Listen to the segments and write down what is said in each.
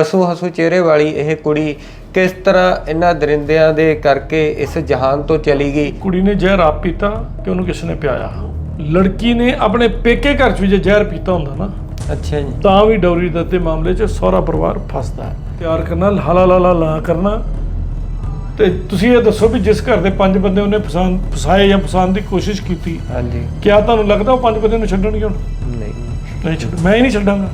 ਹਸੂ ਹਸੂ ਚਿਹਰੇ ਵਾਲੀ ਇਹ ਕੁੜੀ ਕਿਸ ਤਰ੍ਹਾਂ ਇਹਨਾਂ ਦਰਿੰਦਿਆਂ ਦੇ ਕਰਕੇ ਇਸ ਜਹਾਨ ਤੋਂ ਚਲੀ ਗਈ? ਕੁੜੀ ਨੇ ਜ਼ਹਿਰ ਆਪ ਪੀਤਾ ਕਿ ਉਹਨੂੰ ਕਿਸੇ ਨੇ ਪਿਆਇਆ। ਲੜਕੀ ਨੇ ਆਪਣੇ ਪੇਕੇ ਘਰ 'ਚ ਵੀ ਜੇ ਜ਼ਹਿਰ ਪੀਤਾ ਹੁੰਦਾ ਨਾ ਅੱਛਾ ਜੀ। ਤਾਂ ਵੀ ਡੌਰੀ ਦੇ ਤੇ ਮਾਮਲੇ 'ਚ ਸਹੁਰਾ ਪਰਿਵਾਰ ਫਸਦਾ ਹੈ। ਤਿਆਰ ਕਰਨਾ ਹਲਾ ਲਾ ਲਾ ਲਾ ਕਰਨਾ। ਤੇ ਤੁਸੀਂ ਇਹ ਦੱਸੋ ਵੀ ਜਿਸ ਘਰ ਦੇ ਪੰਜ ਬੰਦੇ ਉਹਨੇ ਫਸਾਨ ਫਸਾਏ ਜਾਂ ਫਸਾਉਣ ਦੀ ਕੋਸ਼ਿਸ਼ ਕੀਤੀ ਹਾਂਜੀ। ਕਿਆ ਤੁਹਾਨੂੰ ਲੱਗਦਾ ਉਹ ਪੰਜ ਬੰਦੇ ਨੂੰ ਛੱਡਣਗੇ ਹੁਣ? ਨਹੀਂ। ਨਹੀਂ ਛੱਡ ਮੈਂ ਹੀ ਨਹੀਂ ਛੱਡਾਂਗਾ।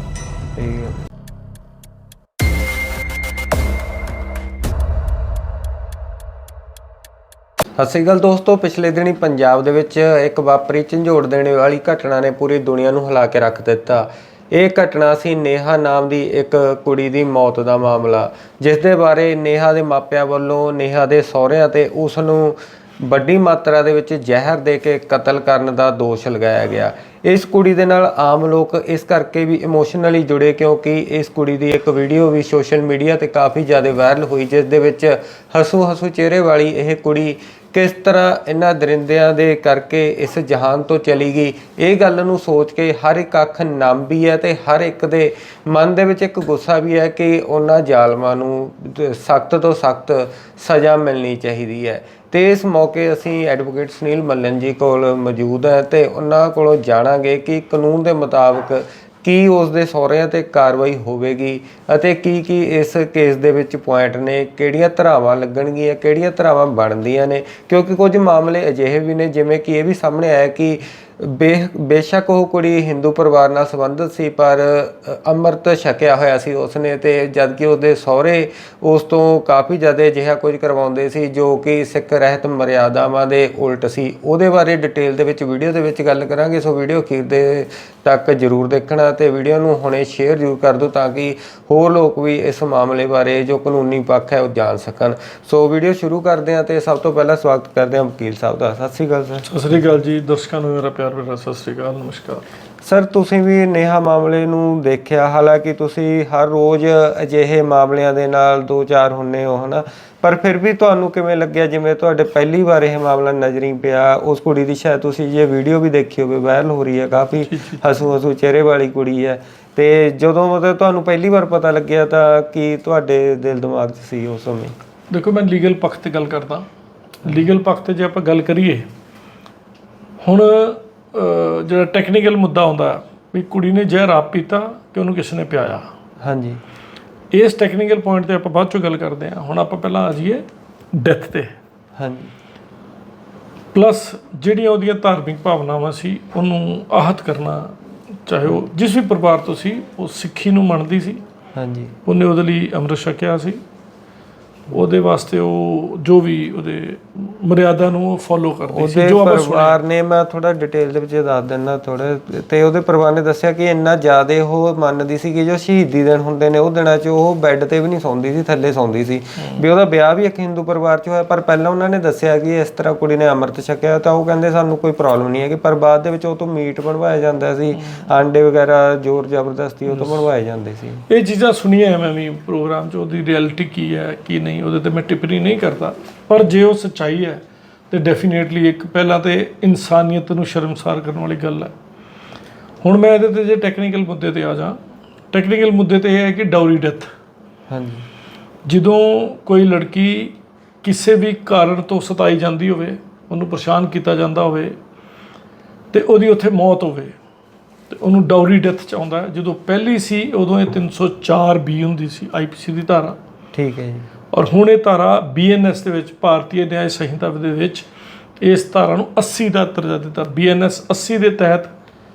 ਸਤਿ ਸ਼੍ਰੀ ਅਕਾਲ ਦੋਸਤੋ, ਪਿਛਲੇ ਦਿਨੀ ਪੰਜਾਬ ਦੇ ਵਿੱਚ ਇੱਕ ਵਾਪਰੀ ਝੰਜੋੜ ਦੇਣੇ ਵਾਲੀ ਘਟਨਾ ਨੇ ਪੂਰੀ ਦੁਨੀਆ ਨੂੰ ਹਿਲਾ ਕੇ ਰੱਖ ਦਿੱਤਾ। ਇਹ ਘਟਨਾ ਸੀ ਨੇਹਾ ਨਾਮ ਦੀ ਇੱਕ ਕੁੜੀ ਦੀ ਮੌਤ ਦਾ ਮਾਮਲਾ, ਜਿਸ ਦੇ ਬਾਰੇ ਨੇਹਾ ਦੇ ਮਾਪਿਆਂ ਵੱਲੋਂ ਨੇਹਾ ਦੇ ਸਹੁਰਿਆਂ ਤੇ ਉਸ ਨੂੰ ਵੱਡੀ ਮਾਤਰਾ ਦੇ ਵਿੱਚ ਜ਼ਹਿਰ ਦੇ ਕੇ ਕਤਲ ਕਰਨ ਦਾ ਦੋਸ਼ ਲਗਾਇਆ ਗਿਆ। ਇਸ ਕੁੜੀ ਦੇ ਨਾਲ ਆਮ ਲੋਕ ਇਸ ਕਰਕੇ ਵੀ ਇਮੋਸ਼ਨਲੀ ਜੁੜੇ ਕਿਉਂਕਿ ਇਸ ਕੁੜੀ ਦੀ ਇੱਕ ਵੀਡੀਓ ਵੀ ਸੋਸ਼ਲ ਮੀਡੀਆ ਤੇ ਕਾਫੀ ਜ਼ਿਆਦਾ ਵਾਇਰਲ ਹੋਈ, ਜਿਸ ਦੇ ਵਿੱਚ ਹਸੂ ਹਸੂ ਚਿਹਰੇ ਵਾਲੀ ਇਹ ਕੁੜੀ ਕਿਸ ਤਰ੍ਹਾਂ ਇਹਨਾਂ ਦਰਿੰਦਿਆਂ ਦੇ ਕਰਕੇ ਇਸ ਜਹਾਨ ਤੋਂ ਚਲੀ ਗਈ? ਇਹ ਗੱਲ ਨੂੰ ਸੋਚ ਕੇ ਹਰ ਇੱਕ ਅੱਖ ਨਮ ਵੀ ਹੈ ਤੇ ਹਰ ਇੱਕ ਦੇ ਮਨ ਦੇ ਵਿੱਚ ਇੱਕ ਗੁੱਸਾ ਵੀ ਹੈ ਕਿ ਉਹਨਾਂ ਜ਼ਾਲਮਾਂ ਨੂੰ ਸਖਤ ਤੋਂ ਸਖਤ ਸਜ਼ਾ ਮਿਲਣੀ ਚਾਹੀਦੀ ਹੈ। ਤੇ ਇਸ ਮੌਕੇ ਅਸੀਂ ਐਡਵੋਕੇਟ ਸੁਨੀਲ ਮੱਲਨ ਜੀ ਕੋਲ ਮੌਜੂਦ ਹੈ ਤੇ ਉਹਨਾਂ ਕੋਲੋਂ ਜਾਣਾਂਗੇ ਕਿ ਕਾਨੂੰਨ ਦੇ ਮੁਤਾਬਕ ਕੀ ਉਸ ਦੇ ਸਹੁਰਿਆਂ ਤੇ ਕਾਰਵਾਈ ਹੋਵੇਗੀ ਅਤੇ ਕੀ ਕੀ ਇਸ ਕੇਸ ਦੇ ਵਿੱਚ ਪੁਆਇੰਟ ਨੇ, ਕਿਹੜੀਆਂ ਧਰਾਵਾਂ ਲੱਗਣਗੀਆਂ, ਕਿਹੜੀਆਂ ਧਰਾਵਾਂ ਬਣਦੀਆਂ ਨੇ? ਕਿਉਂਕਿ ਕੁਝ ਮਾਮਲੇ ਅਜਿਹੇ ਵੀ ਨੇ, ਜਿਵੇਂ ਕਿ ਇਹ ਵੀ ਸਾਹਮਣੇ ਆਇਆ ਕਿ ਬੇਸ਼ੱਕ ਉਹ ਕੁੜੀ ਹਿੰਦੂ ਪਰਿਵਾਰ ਨਾਲ ਸੰਬੰਧਿਤ ਸੀ, ਪਰ ਅੰਮ੍ਰਿਤ ਛਕਿਆ ਹੋਇਆ ਸੀ ਉਸਨੇ ਤੇ ਜਦਕਿ ਉਹਦੇ ਸਹੁਰੇ ਉਸ ਤੋਂ ਕਾਫੀ ਜ਼ਿਆਦਾ ਅਜਿਹਾ ਕੁਝ ਕਰਵਾਉਂਦੇ ਸੀ, ਜੋ ਕਿ ਸਿੱਖ ਰਹਿਤ ਮਰਿਆਦਾਵਾਂ ਦੇ ਉਲਟ ਸੀ। ਉਹਦੇ ਬਾਰੇ ਡਿਟੇਲ ਦੇ ਵਿੱਚ ਵੀਡੀਓ ਦੇ ਵਿੱਚ ਗੱਲ ਕਰਾਂਗੇ, ਸੋ ਵੀਡੀਓ ਅਖੀਰ ਦੇ ਤੱਕ ਜਰੂਰ ਦੇਖਣਾ ਤੇ ਵੀਡੀਓ ਨੂੰ ਹੁਣੇ ਸ਼ੇਅਰ ਜ਼ਰੂਰ ਕਰ ਦਿਓ ਤਾਂ ਕਿ ਹੋਰ ਲੋਕ ਵੀ ਇਸ ਮਾਮਲੇ ਬਾਰੇ ਜੋ ਕਾਨੂੰਨੀ ਪੱਖ ਹੈ ਉਹ ਜਾਣ ਸਕਣ। ਸੋ ਵੀਡੀਓ ਸ਼ੁਰੂ ਕਰਦੇ ਹਾਂ ਤੇ ਸਭ ਤੋਂ ਪਹਿਲਾਂ ਸਵਾਗਤ ਕਰਦੇ ਹਾਂ ਵਕੀਲ ਸਾਹਿਬ ਦਾ। ਸਤਿ ਸ਼੍ਰੀ ਅਕਾਲ, ਸਰ। ਸਤਿ ਸ੍ਰੀ ਅਕਾਲ ਜੀ, ਦਰਸ਼ਕਾਂ ਨੂੰ ਮੇਰਾ ਪਿਆਰ ਭਰਾ ਸਤਿ ਸ੍ਰੀ ਅਕਾਲ ਨਮਸਕਾਰ। ਸਰ ਤੁਸੀਂ ਵੀ ਨੇਹਾ ਮਾਮਲੇ ਨੂੰ ਦੇਖਿਆ ਹਾਲਾਂਕਿ ਤੁਸੀਂ ਹਰ ਰੋਜ਼ ਅਜਿਹੇ ਮਾਮਲਿਆਂ ਦੇ ਨਾਲ ਦੋ ਚਾਰ ਹੁੰਨੇ ਹੋ ਹਨਾ? ਪਰ ਫਿਰ ਵੀ ਤੁਹਾਨੂੰ ਕਿਵੇਂ ਲੱਗਿਆ? ਜਿਵੇਂ ਤੁਹਾਡੇ ਪਹਿਲੀ ਵਾਰ ਇਹ ਮਾਮਲਾ ਨਜ਼ਰੀ ਪਿਆ ਉਸ ਕੁੜੀ ਦੀ ਸ਼ਾਇਦ ਤੁਸੀਂ ਜੇ ਵੀਡੀਓ ਵੀ ਦੇਖੀ ਹੋਵੇ ਵਾਇਰਲ ਹੋ ਰਹੀ ਹੈ ਕਾਫੀ ਹਸੂ ਹਸੂ ਚਿਹਰੇ ਵਾਲੀ ਕੁੜੀ ਹੈ। ਤੇ ਜਦੋਂ ਮਤਲਬ ਤੁਹਾਨੂੰ ਪਹਿਲੀ ਵਾਰ ਪਤਾ ਲੱਗਿਆ ਤਾਂ ਕੀ ਤੁਹਾਡੇ ਦਿਲ ਦਿਮਾਗ 'ਚ ਸੀ ਉਸ ਸਮੇਂ? ਦੇਖੋ ਮੈਂ ਲੀਗਲ ਪੱਖ ਤੇ ਗੱਲ ਕਰਦਾ। ਲੀਗਲ ਪੱਖ ਤੇ ਜੇ ਆਪਾਂ ਗੱਲ ਕਰੀਏ ਹੁਣ ਜਿਹੜਾ ਟੈਕਨੀਕਲ ਮੁੱਦਾ ਆਉਂਦਾ ਵੀ ਕੁੜੀ ਨੇ ਜ਼ਹਿਰ ਆਪ ਪੀਤਾ ਕਿ ਉਹਨੂੰ ਕਿਸੇ ਨੇ ਪਿਆਇਆ। ਹਾਂਜੀ। ਇਸ ਟੈਕਨੀਕਲ ਪੁਆਇੰਟ ਤੇ ਆਪਾਂ ਬਾਅਦ ਚੋਂ ਗੱਲ ਕਰਦੇ ਹਾਂ। ਹੁਣ ਆਪਾਂ ਪਹਿਲਾਂ ਆ ਜਾਈਏ ਡੈਥ ਤੇ। ਹਾਂਜੀ। ਪਲੱਸ ਜਿਹੜੀਆਂ ਉਹਦੀਆਂ ਧਾਰਮਿਕ ਭਾਵਨਾਵਾਂ ਸੀ ਉਹਨੂੰ ਆਹਤ ਕਰਨਾ ਚਾਹੇ ਉਹ ਜਿਸ ਵੀ ਪਰਿਵਾਰ ਤੋਂ ਸੀ ਉਹ ਸਿੱਖੀ ਨੂੰ ਮੰਨਦੀ ਸੀ। ਹਾਂਜੀ। ਉਹਨੇ ਉਹਦੇ ਲਈ ਅੰਮ੍ਰਿਤ ਛਕਿਆ ਸੀ। ਉਹਦੇ ਵਾਸਤੇ ਉਹ ਜੋ ਵੀ ਉਹਦੇ ਮਰਿਆਦਾ ਨੂੰ ਫੋਲੋ ਕਰਦੀ ਸੀ ਜੋ ਆਪਾਂ ਸੁਣਿਆ। ਪਰਿਵਾਰ ਨੇ ਮੈਂ ਥੋੜਾ ਡਿਟੇਲ ਦੇ ਵਿੱਚ ਦੱਸ ਦਿੰਦਾ ਥੋੜਾ ਤੇ ਉਹਦੇ ਪਰਿਵਾਰ ਨੇ ਦੱਸਿਆ ਕਿ ਇੰਨਾ ਜ਼ਿਆਦਾ ਉਹ ਮੰਨਦੀ ਸੀ ਕਿ ਜੋ ਸ਼ਹੀਦੀ ਦਿਨ ਹੁੰਦੇ ਨੇ ਉਹ ਦਿਨਾਂ 'ਚ ਉਹ ਬੈੱਡ ਤੇ ਵੀ ਨਹੀਂ ਸੌਂਦੀ ਸੀ ਥੱਲੇ ਸੌਂਦੀ ਸੀ। ਵੀ ਉਹਦਾ ਵਿਆਹ ਵੀ ਇੱਕ ਹਿੰਦੂ ਪਰਿਵਾਰ 'ਚ ਹੋਇਆ ਪਰ ਪਹਿਲਾਂ ਉਹਨਾਂ ਨੇ ਦੱਸਿਆ ਕਿ ਇਸ ਤਰ੍ਹਾਂ ਕੁੜੀ ਨੇ ਅੰਮ੍ਰਿਤ ਛਕਿਆ ਤਾਂ ਉਹ ਕਹਿੰਦੇ ਸਾਨੂੰ ਕੋਈ ਪ੍ਰੋਬਲਮ ਨਹੀਂ ਹੈ ਕਿ ਪਰ ਬਾਅਦ ਦੇ ਵਿੱਚ ਉਹ ਤੋਂ ਮੀਟ ਬਣਵਾਇਆ ਜਾਂਦਾ ਸੀ। ਆਂਡੇ ਵਗੈਰਾ ਜ਼ੋਰ ਜ਼ਬਰਦਸਤੀ ਉਹ ਤੋਂ ਬਣਵਾਏ ਜਾਂਦੇ ਸੀ। ਇਹ ਚੀਜ਼ਾਂ ਸੁਣੀਆਂ ਮੈਂ ਵੀ ਪ੍ਰੋਗਰਾਮ 'ਚ ਉਹਦੀ ਰਿਐਲਿਟੀ ਕੀ ਹੈ ਕੀ ਨਹੀਂ ਉਹਦੇ ਤੇ ਮੈਂ ਟਿੱਪਣੀ ਨਹੀਂ ਕਰਦਾ। ਪਰ ਜੇ ਉਹ ਸੱਚਾਈ ਹੈ ਤੇ ਡੈਫੀਨੇਟਲੀ ਇੱਕ ਪਹਿਲਾਂ ਤੇ ਇਨਸਾਨੀਅਤ ਨੂੰ ਸ਼ਰਮਸਾਰ ਕਰਨ ਵਾਲੀ ਗੱਲ ਹੈ। ਹੁਣ ਮੈਂ ਇਹਦੇ ਤੇ ਜੇ ਟੈਕਨੀਕਲ ਮੁੱਦੇ ਤੇ ਆ ਜਾ ਟੈਕਨੀਕਲ ਮੁੱਦੇ ਤੇ ਇਹ ਹੈ ਕਿ ਡਾਊਰੀ ਡੈਥ। ਹਾਂਜੀ। ਜਦੋਂ ਕੋਈ ਲੜਕੀ ਕਿਸੇ ਵੀ ਕਾਰਨ ਤੋਂ ਸਤਾਈ ਜਾਂਦੀ ਹੋਵੇ ਉਹਨੂੰ ਪਰੇਸ਼ਾਨ ਕੀਤਾ ਜਾਂਦਾ ਹੋਵੇ ਤੇ ਉਹਦੀ ਉੱਥੇ ਮੌਤ ਹੋਵੇ ਤੇ ਉਹਨੂੰ ਡਾਊਰੀ ਡੈਥ ਚ ਆਉਂਦਾ। ਜਦੋਂ ਪਹਿਲੀ ਸੀ ਉਦੋਂ ਇਹ 304 ਬੀ ਹੁੰਦੀ ਸੀ ਆਈਪੀਸੀ ਦੀ ਧਾਰਾ। ਠੀਕ ਹੈ ਜੀ। ਔਰ ਹੁਣ ਇਹ ਧਾਰਾ ਬੀਐਨਐਸ ਦੇ ਵਿੱਚ ਭਾਰਤੀ ਨਿਆਂ ਸੰਹਿਤਾ ਦੇ ਵਿੱਚ ਇਸ ਧਾਰਾ ਨੂੰ 80 ਦਾ ਦਰਜਾ ਦਿੱਤਾ। ਬੀਐਨਐਸ 80 ਦੇ ਤਹਿਤ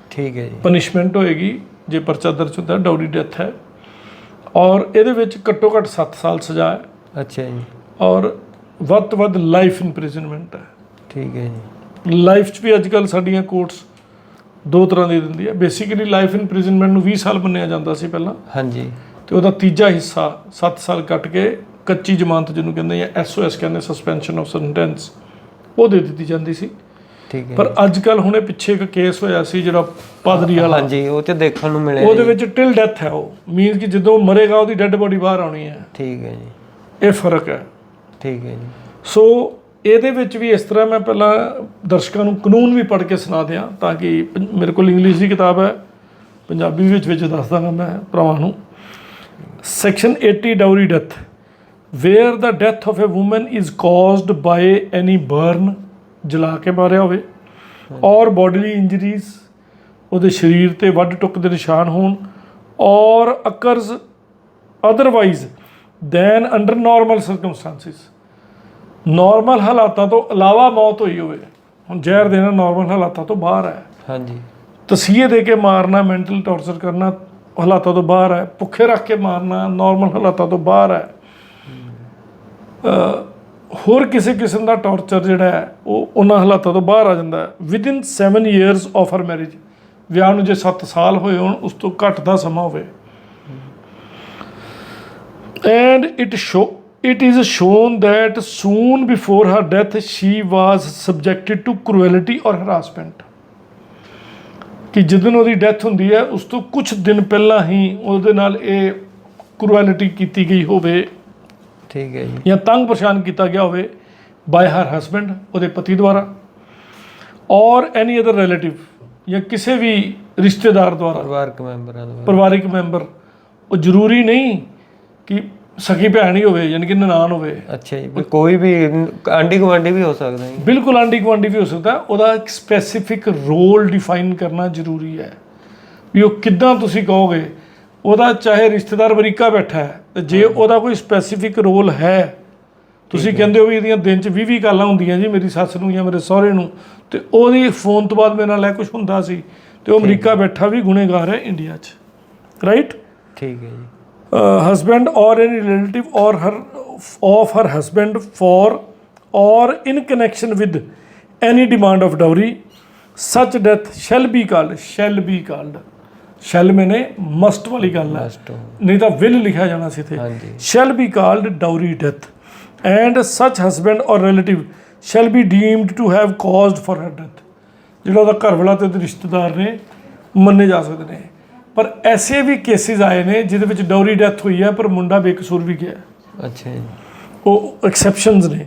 ਠੀਕ ਹੈ ਜੀ। ਪਨਿਸ਼ਮੈਂਟ ਹੋਏਗੀ ਜੇ ਪਰਚਾ ਦਰਜ ਹੁੰਦਾ ਡਾਊਰੀ ਡੈਥ ਹੈ। ਔਰ ਇਹਦੇ ਵਿੱਚ ਘੱਟੋ ਘੱਟ 7 ਸਾਲ ਸਜ਼ਾ ਹੈ। ਅੱਛਾ ਜੀ। ਔਰ ਵੱਧ ਤੋਂ ਵੱਧ ਲਾਈਫ ਇੰਪ੍ਰਿਜ਼ਨਮੈਂਟ ਹੈ। ਠੀਕ ਹੈ ਜੀ। ਲਾਈਫ 'ਚ ਵੀ ਅੱਜ ਕੱਲ ਸਾਡੀਆਂ ਕੋਰਟਸ ਦੋ ਤਰ੍ਹਾਂ ਦੀ ਦਿੰਦੀ ਹੈ। ਬੇਸਿਕਲੀ ਲਾਈਫ ਇੰਪ੍ਰਿਜ਼ਨਮੈਂਟ ਨੂੰ 20 ਸਾਲ ਮੰਨਿਆ ਜਾਂਦਾ ਸੀ ਪਹਿਲਾਂ ਹਾਂਜੀ। ਤੇ ਉਹਦਾ ਤੀਜਾ ਹਿੱਸਾ 7 ਸਾਲ ਕੱਟ ਕੇ ਕੱਚੀ ਜ਼ਮਾਨਤ ਜਿਹਨੂੰ ਕਹਿੰਦੇ ਆ ਐਸਓਐਸ ਕਹਿੰਦੇ ਸਸਪੈਂਸ਼ਨ ਆਫ ਸੈਂਟੈਂਸ ਉਹ ਦੇ ਦਿੱਤੀ ਜਾਂਦੀ ਸੀ। ਠੀਕ ਹੈ ਪਰ ਅੱਜ ਕੱਲ ਹੁਣੇ ਪਿੱਛੇ ਇੱਕ ਕੇਸ ਹੋਇਆ ਸੀ ਜਿਹੜਾ ਪਾਦਰੀ ਵਾਲਾ। ਹਾਂਜੀ ਉਹ ਤੇ ਦੇਖਣ ਨੂੰ ਮਿਲਿਆ ਉਹਦੇ ਵਿੱਚ ਟਿਲ ਡੈਥ ਹੈ ਉਹ। ਮੀਨਸ ਕਿ ਜਦੋਂ ਮਰੇਗਾ ਉਹਦੀ ਡੈੱਡ ਬੋਡੀ ਬਾਹਰ ਆਉਣੀ ਹੈ। ਠੀਕ ਹੈ ਜੀ। ਇਹ ਫ਼ਰਕ ਹੈ। ਠੀਕ ਹੈ ਜੀ। ਸੋ ਇਹਦੇ ਵਿੱਚ ਵੀ ਇਸ ਤਰ੍ਹਾਂ ਮੈਂ ਪਹਿਲਾਂ ਦਰਸ਼ਕਾਂ ਨੂੰ ਕਾਨੂੰਨ ਵੀ ਪੜ੍ਹ ਕੇ ਸੁਣਾ ਦਿਆਂ ਤਾਂ ਕਿ ਮੇਰੇ ਕੋਲ ਇੰਗਲਿਸ਼ ਦੀ ਕਿਤਾਬ ਹੈ। ਪੰਜਾਬੀ ਵਿੱਚ ਵਿੱਚ ਦੱਸ ਦਾਂਗਾ ਮੈਂ ਭਰਾਵਾਂ ਨੂੰ। Section 80 dowry death. Where the death of a woman is caused by any burn, ਜਲਾ ਕੇ ਮਾਰਿਆ ਹੋਵੇ ਔਰ bodily injuries ਉਹਦੇ ਸਰੀਰ ਤੇ ਵੱਡ ਟੁੱਕ ਦੇ ਨਿਸ਼ਾਨ ਹੋਣ ਔਰ occurs otherwise than under normal circumstances. Normal ਹਾਲਾਤਾਂ ਤੋਂ ਇਲਾਵਾ ਮੌਤ ਹੋਈ ਹੋਵੇ। ਹੁਣ ਜ਼ਹਿਰ ਦੇਣਾ ਨਾਰਮਲ ਹਾਲਾਤਾਂ ਤੋਂ ਬਾਹਰ ਹੈ। ਹਾਂਜੀ। ਤਸੀਹੇ ਦੇ ਕੇ ਮਾਰਨਾ ਮੈਂਟਲ ਟੌਰਚਰ ਕਰਨਾ ਹਾਲਾਤਾਂ ਤੋਂ ਬਾਹਰ ਹੈ। ਭੁੱਖੇ ਰੱਖ ਕੇ ਮਾਰਨਾ ਨਾਰਮਲ ਹਾਲਾਤਾਂ ਤੋਂ ਬਾਹਰ ਹੈ। ਹੋਰ ਕਿਸੇ ਕਿਸਮ ਦਾ ਟੌਰਚਰ ਜਿਹੜਾ ਹੈ, ਉਹ ਉਹਨਾਂ ਹਾਲਾਤਾਂ ਤੋਂ ਬਾਹਰ ਆ ਜਾਂਦਾ ਹੈ। Within 7 years of her marriage ਵਿਆਹ ਨੂੰ ਜੇ 7 ਸਾਲ ਹੋਏ ਹੋਣ, ਉਸ ਤੋਂ ਘੱਟ ਦਾ ਸਮਾਂ ਹੋਵੇ। And it show it is shown that soon before her death she was subjected to cruelty or harassment ਕਿ ਜਦੋਂ ਉਹਦੀ ਡੈਥ ਹੁੰਦੀ ਹੈ, ਉਸ ਤੋਂ ਕੁਝ ਦਿਨ ਪਹਿਲਾਂ ਹੀ ਉਹਦੇ ਨਾਲ ਇਹ ਕਰੂਐਲਿਟੀ ਕੀਤੀ ਗਈ ਹੋਵੇ। ਠੀਕ ਹੈ ਜੀ। ਜਾਂ ਤੰਗ ਪਰੇਸ਼ਾਨ ਕੀਤਾ ਗਿਆ ਹੋਵੇ ਬਾਈ ਹਰ ਹਸਬੈਂਡ ਉਹਦੇ ਪਤੀ ਦੁਆਰਾ ਔਰ ਐਨੀ ਅਦਰ ਰਿਲੇਟਿਵ ਜਾਂ ਕਿਸੇ ਵੀ ਰਿਸ਼ਤੇਦਾਰ ਦੁਆਰਾ ਪਰਿਵਾਰਕ ਮੈਂਬਰਾਂ ਦਾ ਪਰਿਵਾਰਿਕ ਮੈਂਬਰ ਉਹ ਜ਼ਰੂਰੀ ਨਹੀਂ ਕਿ ਸਕੀ ਭੈਣ ਹੀ ਹੋਵੇ ਯਾਨੀ ਕਿ ਨਨਾਣ ਹੋਵੇ। ਅੱਛਾ ਜੀ ਕੋਈ ਵੀ ਆਂਢੀ ਗੁਆਂਢੀ ਵੀ ਹੋ ਸਕਦਾ ਜੀ। ਬਿਲਕੁਲ ਆਂਡੀ ਗੁਆਂਢੀ ਵੀ ਹੋ ਸਕਦਾ ਉਹਦਾ ਇੱਕ ਸਪੈਸੀਫਿਕ ਰੋਲ ਡਿਫਾਈਨ ਕਰਨਾ ਜ਼ਰੂਰੀ ਹੈ। ਵੀ ਉਹ ਕਿੱਦਾਂ ਤੁਸੀਂ ਕਹੋਗੇ ਉਹਦਾ ਚਾਹੇ ਰਿਸ਼ਤੇਦਾਰ ਅਮਰੀਕਾ ਬੈਠਾ ਹੈ ਤੇ ਜੇ ਉਹਦਾ ਕੋਈ ਸਪੈਸੀਫਿਕ ਰੋਲ ਹੈ ਤੁਸੀਂ ਕਹਿੰਦੇ ਹੋ ਵੀ ਇਹਦੀਆਂ ਦਿਨ ਚ 20 20 ਕਾਲਾਂ ਹੁੰਦੀਆਂ ਜੀ ਮੇਰੀ ਸੱਸ ਨੂੰ ਜਾਂ ਮੇਰੇ ਸਹੁਰੇ ਨੂੰ ਤੇ ਉਹਦੀ ਫੋਨ ਤੋਂ ਬਾਅਦ ਮੇਰੇ ਨਾਲ ਇਹ ਕੁਝ ਹੁੰਦਾ ਸੀ ਤੇ ਉਹ ਅਮਰੀਕਾ ਬੈਠਾ ਵੀ ਗੁਨੇਗਾਰ ਹੈ ਇੰਡੀਆ 'ਚ ਰਾਈਟ ਠੀਕ ਹੈ ਜੀ uh, husband or any relative or her of her husband for or in connection with any demand of dowry such death shall be called shall be called shall ਮੈਨੇ must ਵਾਲੀ ਗੱਲ ਹੈ। ਨਹੀਂ ਤਾਂ will ਲਿਖਿਆ ਜਾਣਾ ਸੀ ਇੱਥੇ। ਹਾਂਜੀ। shall be called dowry death and such husband or relative shall be deemed to have caused for her death ਜਿਹੜਾ ਉਹਦਾ ਘਰ ਵਾਲਾ ਤੇ ਉਹਦੇ ਰਿਸ਼ਤੇਦਾਰ ਨੇ ਮੰਨੇ ਜਾ ਸਕਦੇ ਨੇ। ਪਰ ਐਸੇ ਵੀ ਕੇਸਿਸ ਆਏ ਨੇ ਜਿਹਦੇ ਵਿੱਚ ਡੌਰੀ ਡੈਥ ਹੋਈ ਹੈ ਪਰ ਮੁੰਡਾ ਬੇਕਸੂਰ ਵੀ ਗਿਆ। ਅੱਛਾ ਜੀ। ਉਹ ਐਕਸੈਪਸ਼ਨਸ ਨੇ।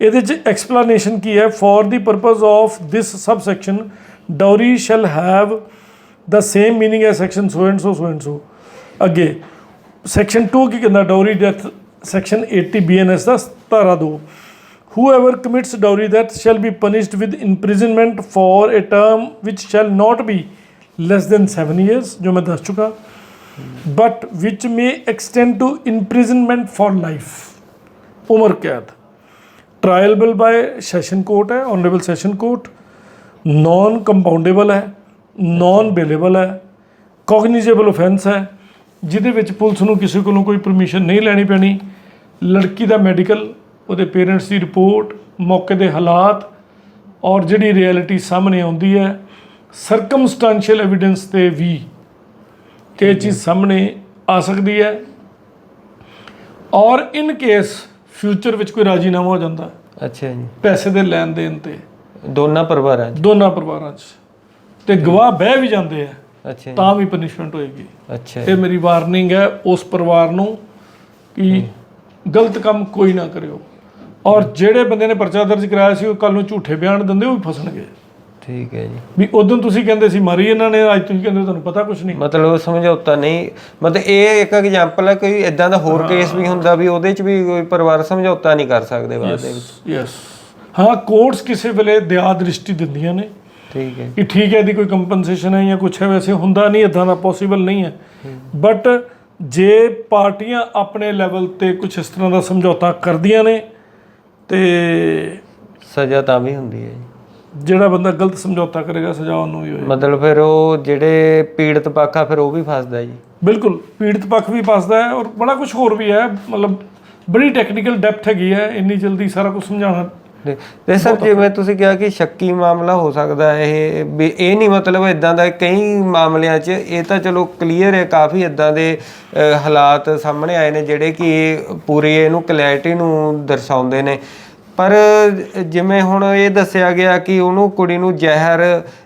ਇਹਦੇ ਚ ਐਕਸਪਲੇਨੇਸ਼ਨ ਕੀ ਹੈ? For the purpose of this subsection dowry shall have the same meaning as section so and so so and so ਅੱਗੇ ਸੈਕਸ਼ਨ 2 ਕੀ ਕਹਿੰਦਾ ਡੌਰੀ ਡੈਥ ਸੈਕਸ਼ਨ 80 ਬੀਐਨਐਸ ਦਾ ਧਾਰਾ 2 whoever commits dowry death shall be punished with imprisonment for a term which shall not be less than 7 years ਜੋ ਮੈਂ ਦੱਸ ਚੁੱਕਾ but which may extend to imprisonment for life ਉਮਰ ਕੈਦ triable by session court ਹੈ honourable session court non compoundable ਹੈ non bailable ਹੈ ਕੋਗਨੀਜੇਬਲ offence ਹੈ ਜਿਹਦੇ ਵਿੱਚ ਪੁਲਿਸ ਨੂੰ ਕਿਸੇ ਕੋਲੋਂ ਕੋਈ ਪਰਮਿਸ਼ਨ ਨਹੀਂ ਲੈਣੀ ਪੈਣੀ। ਲੜਕੀ ਦਾ ਮੈਡੀਕਲ ਉਹਦੇ ਪੇਰੈਂਟਸ ਦੀ ਰਿਪੋਰਟ ਮੌਕੇ ਦੇ ਹਾਲਾਤ ਔਰ ਜਿਹੜੀ ਰਿਐਲਿਟੀ ਸਾਹਮਣੇ ਆਉਂਦੀ ਹੈ ਸਰਕਮਸਟੈਂਸ਼ੀਅਲ ਐਵੀਡੈਂਸ ਤੇ ਵੀ ਇਹ ਚੀਜ਼ ਸਾਹਮਣੇ ਆ ਸਕਦੀ ਹੈ। ਔਰ ਇਨ ਕੇਸ ਫਿਊਚਰ ਵਿੱਚ ਕੋਈ ਰਾਜੀਨਾਮਾ ਹੋ ਜਾਂਦਾ ਅੱਛਾ ਜੀ। ਪੈਸੇ ਦੇ ਲੈਣ ਦੇਣ ਤੇ। ਦੋਨਾਂ ਪਰਿਵਾਰਾਂ 'ਚ? ਦੋਨਾਂ ਪਰਿਵਾਰਾਂ 'ਚ। ਤੇ ਗਵਾਹ ਬਹਿ ਵੀ ਜਾਂਦੇ ਆ ਅੱਛਾ ਜੀ। ਤਾਂ ਵੀ ਪਨਿਸ਼ਮੈਂਟ ਹੋਏਗੀ। ਅੱਛਾ ਜੀ। ਇਹ ਮੇਰੀ ਵਾਰਨਿੰਗ ਹੈ ਉਸ ਪਰਿਵਾਰ ਨੂੰ ਕਿ ਗਲਤ ਕੰਮ ਕੋਈ ਨਾ ਕਰਿਓ। ਔਰ ਜਿਹੜੇ ਬੰਦੇ ਨੇ ਪਰਚਾ ਦਰਜ ਕਰਾਇਆ ਸੀ ਉਹ ਕੱਲ ਨੂੰ ਝੂਠੇ ਬਿਆਨ ਦਿੰਦੇ ਉਹ ਵੀ ਫਸਣਗੇ। ਠੀਕ ਹੈ ਜੀ। ਵੀ ਉਦੋਂ ਤੁਸੀਂ ਕਹਿੰਦੇ ਸੀ ਮਾਰੀ ਇਹਨਾਂ ਨੇ ਅੱਜ ਤੁਸੀਂ ਕਹਿੰਦੇ ਤੁਹਾਨੂੰ ਪਤਾ ਕੁਝ ਨਹੀਂ। ਮਤਲਬ ਸਮਝੌਤਾ ਨਹੀਂ ਮਤਲਬ ਇਹ ਇੱਕ ਐਗਜ਼ਾਮਪਲ ਹੈ ਕੋਈ ਇਦਾਂ ਦਾ ਹੋਰ ਕੇਸ ਵੀ ਹੁੰਦਾ ਵੀ ਉਹਦੇ 'ਚ ਵੀ ਕੋਈ ਪਰਿਵਾਰ ਸਮਝੌਤਾ ਨਹੀਂ ਕਰ ਸਕਦੇ ਬਾਅਦ ਦੇ ਵਿੱਚ। ਯੈਸ ਹਾਂ ਕੋਰਟਸ ਕਿਸੇ ਵੇਲੇ ਦਿਆ ਦ੍ਰਿਸ਼ਟੀ ਦਿੰਦੀਆਂ ਨੇ। ਠੀਕ ਹੈ। ਕਿ ਠੀਕ ਹੈ ਇਹਦੀ ਕੋਈ ਕੰਪਨਸੇਸ਼ਨ ਹੈ ਜਾਂ ਕੁਝ ਹੈ ਵੈਸੇ ਹੁੰਦਾ ਨਹੀਂ ਇਦਾਂ ਦਾ ਪੋਸੀਬਲ ਨਹੀਂ ਹੈ। ਬਟ ਜੇ ਪਾਰਟੀਆਂ ਆਪਣੇ ਲੈਵਲ ਤੇ ਕੁਝ ਇਸ ਤਰ੍ਹਾਂ ਦਾ ਸਮਝੌਤਾ ਕਰਦੀਆਂ ਨੇ ਤੇ ਸਜ਼ਾ ਤਾਂ ਵੀ ਹੁੰਦੀ ਹੈ ਜੀ। ਜਿਹੜਾ ਬੰਦਾ ਗਲਤ ਸਮਝੌਤਾ ਕਰੇਗਾ ਸਜ਼ਾ ਉਹਨੂੰ ਹੀ ਹੋਏ ਮਤਲਬ ਫਿਰ ਉਹ ਜਿਹੜੇ ਪੀੜਤ ਪੱਖ ਆ ਫਿਰ ਉਹ ਵੀ ਫਸਦਾ ਜੀ। ਬਿਲਕੁਲ ਪੀੜਤ ਪੱਖ ਵੀ ਫਸਦਾ ਹੈ ਔਰ ਬੜਾ ਕੁਝ ਹੋਰ ਵੀ ਹੈ। ਮਤਲਬ ਬੜੀ ਟੈਕਨੀਕਲ ਡੈਪਥ ਹੈਗੀ ਹੈ ਇੰਨੀ ਜਲਦੀ ਸਾਰਾ ਕੁਝ ਸਮਝਾਉਣਾ ਤੇ- ਸਰ ਜਿਵੇਂ ਤੁਸੀਂ ਕਿਹਾ ਕਿ ਸ਼ੱਕੀ ਮਾਮਲਾ ਹੋ ਸਕਦਾ ਇਹ ਵੀ ਇਹ ਨਹੀਂ ਮਤਲਬ ਇਦਾਂ ਦਾ ਕਈ ਮਾਮਲਿਆਂ 'ਚ ਇਹ ਤਾਂ ਚਲੋ ਕਲੀਅਰ ਹੈ ਕਾਫੀ ਇਦਾਂ ਦੇ ਹਾਲਾਤ ਸਾਹਮਣੇ ਆਏ ਨੇ ਜਿਹੜੇ ਕਿ ਪੂਰੀ ਇਹਨੂੰ ਕਲੈਰਿਟੀ ਨੂੰ ਦਰਸਾਉਂਦੇ ਨੇ। ਪਰ ਜਿਵੇਂ ਹੁਣ ਇਹ ਦੱਸਿਆ ਗਿਆ ਕਿ ਉਹਨੂੰ ਕੁੜੀ ਨੂੰ ਜ਼ਹਿਰ,